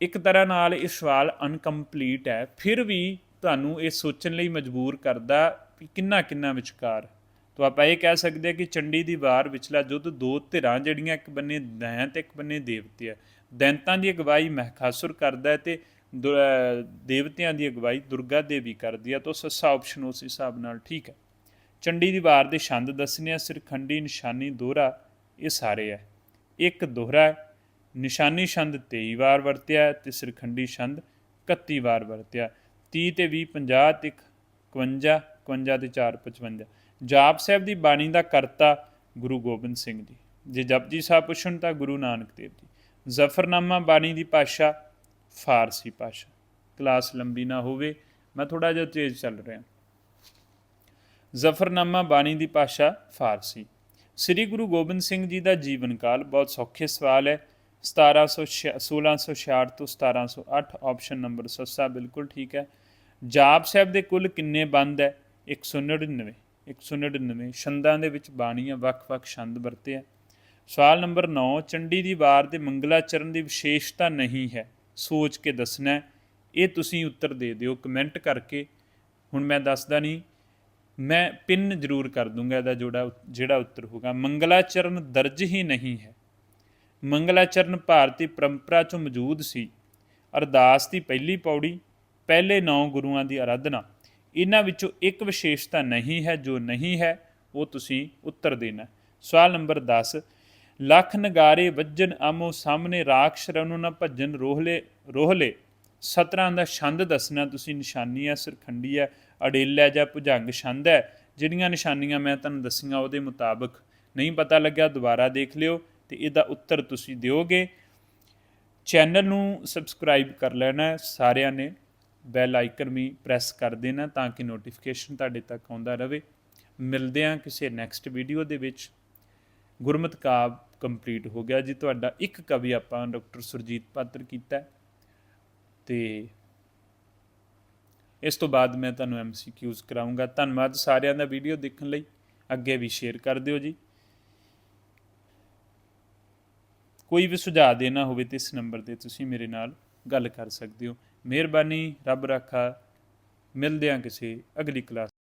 ਇੱਕ ਤਰ੍ਹਾਂ ਨਾਲ ਇਹ ਸਵਾਲ ਅਨਕੰਪਲੀਟ ਹੈ। ਫਿਰ ਵੀ ਤੁਹਾਨੂੰ ਇਹ ਸੋਚਣ ਲਈ ਮਜਬੂਰ ਕਰਦਾ ਕਿ ਕਿੰਨਾ ਕਿੰਨਾ ਵਿਚਕਾਰ। ਤਾਂ ਆਪਾਂ ਇਹ ਕਹਿ ਸਕਦੇ ਹਾਂ ਕਿ ਚੰਡੀ ਦੀ ਵਾਰ ਵਿਚਲਾ ਯੁੱਧ ਦੋ ਧਿਰਾਂ ਜਿਹੜੀਆਂ, ਇੱਕ ਬੰਨੇ ਦੈਂਤ ਇੱਕ ਬੰਨੇ ਦੇਵਤੇ ਆ ਦੈਂਤਾਂ ਦੀ ਅਗਵਾਈ ਮਹਿਖਾਸੁਰ ਕਰਦਾ ਹੈ ਤੇ ਦੁ- ਦੇਵਤਿਆਂ ਦੀ ਅਗਵਾਈ ਦੁਰਗਾ ਦੇਵੀ ਕਰਦੀ ਹੈ, ਤਾਂ ਸੱਸਾ ਆਪਸ਼ਨ ਉਸ ਹਿਸਾਬ ਨਾਲ ਠੀਕ ਹੈ। ਚੰਡੀ ਦੀ ਵਾਰ ਦੇ ਛੰਦ ਦੱਸਣੇ ਆ, ਸਿਰਖੰਡੀ, ਨਿਸ਼ਾਨੀ, ਦੋਹਰਾ, ਇਹ ਸਾਰੇ ਹੈ। ਇੱਕ ਦੋਹਰਾ ਨਿਸ਼ਾਨੀ ਛੰਦ 23 ਵਾਰ ਵਰਤਿਆ ਹੈ ਤੇ ਸਿਰਖੰਡੀ ਛੰਦ 31 ਵਾਰ ਵਰਤਿਆ 30 ਤੇ 20 50 ਤੇ 51 51 ਤੇ 4 55 ਜਾਪ ਸਾਹਿਬ ਦੀ ਬਾਣੀ ਦਾ ਕਰਤਾ ਗੁਰੂ ਗੋਬਿੰਦ ਸਿੰਘ ਜੀ। ਜੇ ਜਪਜੀ ਸਾਹਿਬ ਪੁੱਛਣ ਤਾਂ ਗੁਰੂ ਨਾਨਕ ਦੇਵ ਜੀ। ਜ਼ਫਰਨਾਮਾ ਬਾਣੀ ਦੀ ਭਾਸ਼ਾ ਫਾਰਸੀ ਭਾਸ਼ਾ। ਕਲਾਸ ਲੰਬੀ ਨਾ ਹੋਵੇ, ਮੈਂ ਥੋੜਾ ਜਿਹਾ ਤੇਜ਼ ਚੱਲ ਰਿਹਾ। ਜ਼ਫਰਨਾਮਾ ਬਾਣੀ ਦੀ ਭਾਸ਼ਾ ਫਾਰਸੀ। ਸ੍ਰੀ ਗੁਰੂ ਗੋਬਿੰਦ ਸਿੰਘ ਜੀ ਦਾ ਜੀਵਨ ਕਾਲ ਬਹੁਤ ਸੌਖੇ ਸਵਾਲ ਹੈ। 1700 1666 ਤੋਂ 1708 ਆਪਸ਼ਨ ਨੰਬਰ ਸੱਸਾ ਬਿਲਕੁਲ ਠੀਕ ਹੈ। ਜਾਪ ਸਾਹਿਬ ਦੇ ਕੁੱਲ ਕਿੰਨੇ ਬੰਦ ਹੈ? 199 199 ਛੰਦਾਂ ਦੇ ਵਿੱਚ ਬਾਣੀਆਂ ਵੱਖ-ਵੱਖ ਛੰਦ ਵਰਤੇ ਹੈ। ਸਵਾਲ ਨੰਬਰ 9 ਚੰਡੀ ਦੀ ਵਾਰ ਦੇ ਮੰਗਲਾਚਰਨ ਦੀ ਵਿਸ਼ੇਸ਼ਤਾ ਨਹੀਂ ਹੈ, ਸੋਚ ਕੇ ਦੱਸਣਾ ਇਹ ਤੁਸੀਂ ਉੱਤਰ ਦੇ ਦਿਓ, ਕਮੈਂਟ ਕਰਕੇ। ਹੁਣ ਮੈਂ ਦੱਸਦਾ ਨਹੀਂ, ਮੈਂ ਪਿੰਨ ਜ਼ਰੂਰ ਕਰ ਦੂੰਗਾ ਇਹਦਾ ਜਿਹੜਾ ਜਿਹੜਾ ਉੱਤਰ ਹੋਗਾ ਮੰਗਲਾਚਰਨ ਦਰਜ ਹੀ ਨਹੀਂ ਹੈ। ਮੰਗਲਾਚਰਨ ਭਾਰਤੀ ਪਰੰਪਰਾ 'ਚ ਮੌਜੂਦ ਸੀ। ਅਰਦਾਸ ਦੀ ਪਹਿਲੀ ਪੌੜੀ, ਪਹਿਲੇ ਨੌ ਗੁਰੂਆਂ ਦੀ ਆਰਾਧਨਾ ਇਹਨਾਂ ਵਿੱਚੋਂ ਇੱਕ ਵਿਸ਼ੇਸ਼ਤਾ ਨਹੀਂ ਹੈ, ਜੋ ਨਹੀਂ ਹੈ, ਉਹ ਤੁਸੀਂ ਉੱਤਰ ਦੇਣਾ ਸਵਾਲ ਨੰਬਰ 10 ਲੱਖ ਨਗਾਰੇ ਵੱਜਣ ਆਮੋ ਸਾਹਮਣੇ ਰਾਖਸ਼ ਰਣੋ ਨਾ ਭੱਜਣ ਰੋਹਲੇ ਰੋਹਲੇ। ਸਤਰਾਂ ਦਾ ਛੰਦ ਦੱਸਣਾ ਤੁਸੀਂ ਨਿਸ਼ਾਨੀ ਹੈ ਸਰਖੰਡੀ ਹੈ ਅੜੇਲਾ ਜਾਂ ਭੁਜੰਗ ਛੰਦ ਹੈ। ਜਿਹੜੀਆਂ ਨਿਸ਼ਾਨੀਆਂ ਮੈਂ ਤੁਹਾਨੂੰ ਦੱਸੀਆਂ ਉਹਦੇ ਮੁਤਾਬਕ ਨਹੀਂ ਪਤਾ ਲੱਗਿਆ, ਦੁਬਾਰਾ ਦੇਖ ਲਿਓ ਤੇ ਇਹਦਾ ਉੱਤਰ ਤੁਸੀਂ ਦਿਓਗੇ। ਚੈਨਲ ਨੂੰ ਸਬਸਕ੍ਰਾਈਬ ਕਰ ਲੈਣਾ ਸਾਰਿਆਂ ਨੇ, ਬੈਲ ਆਈਕਨ ਵੀ ਪ੍ਰੈਸ ਕਰ ਦੇਣਾ ਤਾਂ ਕਿ ਨੋਟੀਫਿਕੇਸ਼ਨ ਤੁਹਾਡੇ ਤੱਕ ਆਉਂਦਾ ਰਹੇ। ਮਿਲਦੇ ਹਾਂ ਕਿਸੇ ਨੈਕਸਟ ਵੀਡੀਓ ਦੇ ਵਿੱਚ। ਗੁਰਮਤ ਕਾਬ ਕੰਪਲੀਟ ਹੋ ਗਿਆ ਜੀ। ਤੁਹਾਡਾ ਇੱਕ ਕਵੀ ਆਪਾਂ ਡਾਕਟਰ ਸੁਰਜੀਤ ਪਾਤਰ ਕੀਤਾ ਹੈ। ਤੇ ਇਸ ਤੋਂ ਬਾਅਦ ਮੈਂ ਤੁਹਾਨੂੰ ਐਮਸੀਕਿਊਜ਼ ਕਰਾਉਂਗਾ ਧੰਨਵਾਦ ਸਾਰਿਆਂ ਦਾ ਵੀਡੀਓ ਦੇਖਣ ਲਈ। ਅੱਗੇ ਵੀ ਸ਼ੇਅਰ ਕਰ ਦਿਓ ਜੀ। ਕੋਈ ਵੀ ਸੁਝਾਅ ਦੇਣਾ ਹੋਵੇ ਤੇ ਇਸ ਨੰਬਰ ਤੇ ਤੁਸੀਂ ਮੇਰੇ ਨਾਲ ਗੱਲ ਕਰ ਸਕਦੇ ਹੋ। ਮਿਹਰਬਾਨੀ, ਰੱਬ ਰਾਖਾ। ਮਿਲਦੇ ਹਾਂ ਕਿਸੇ ਅਗਲੀ ਕਲਾਸ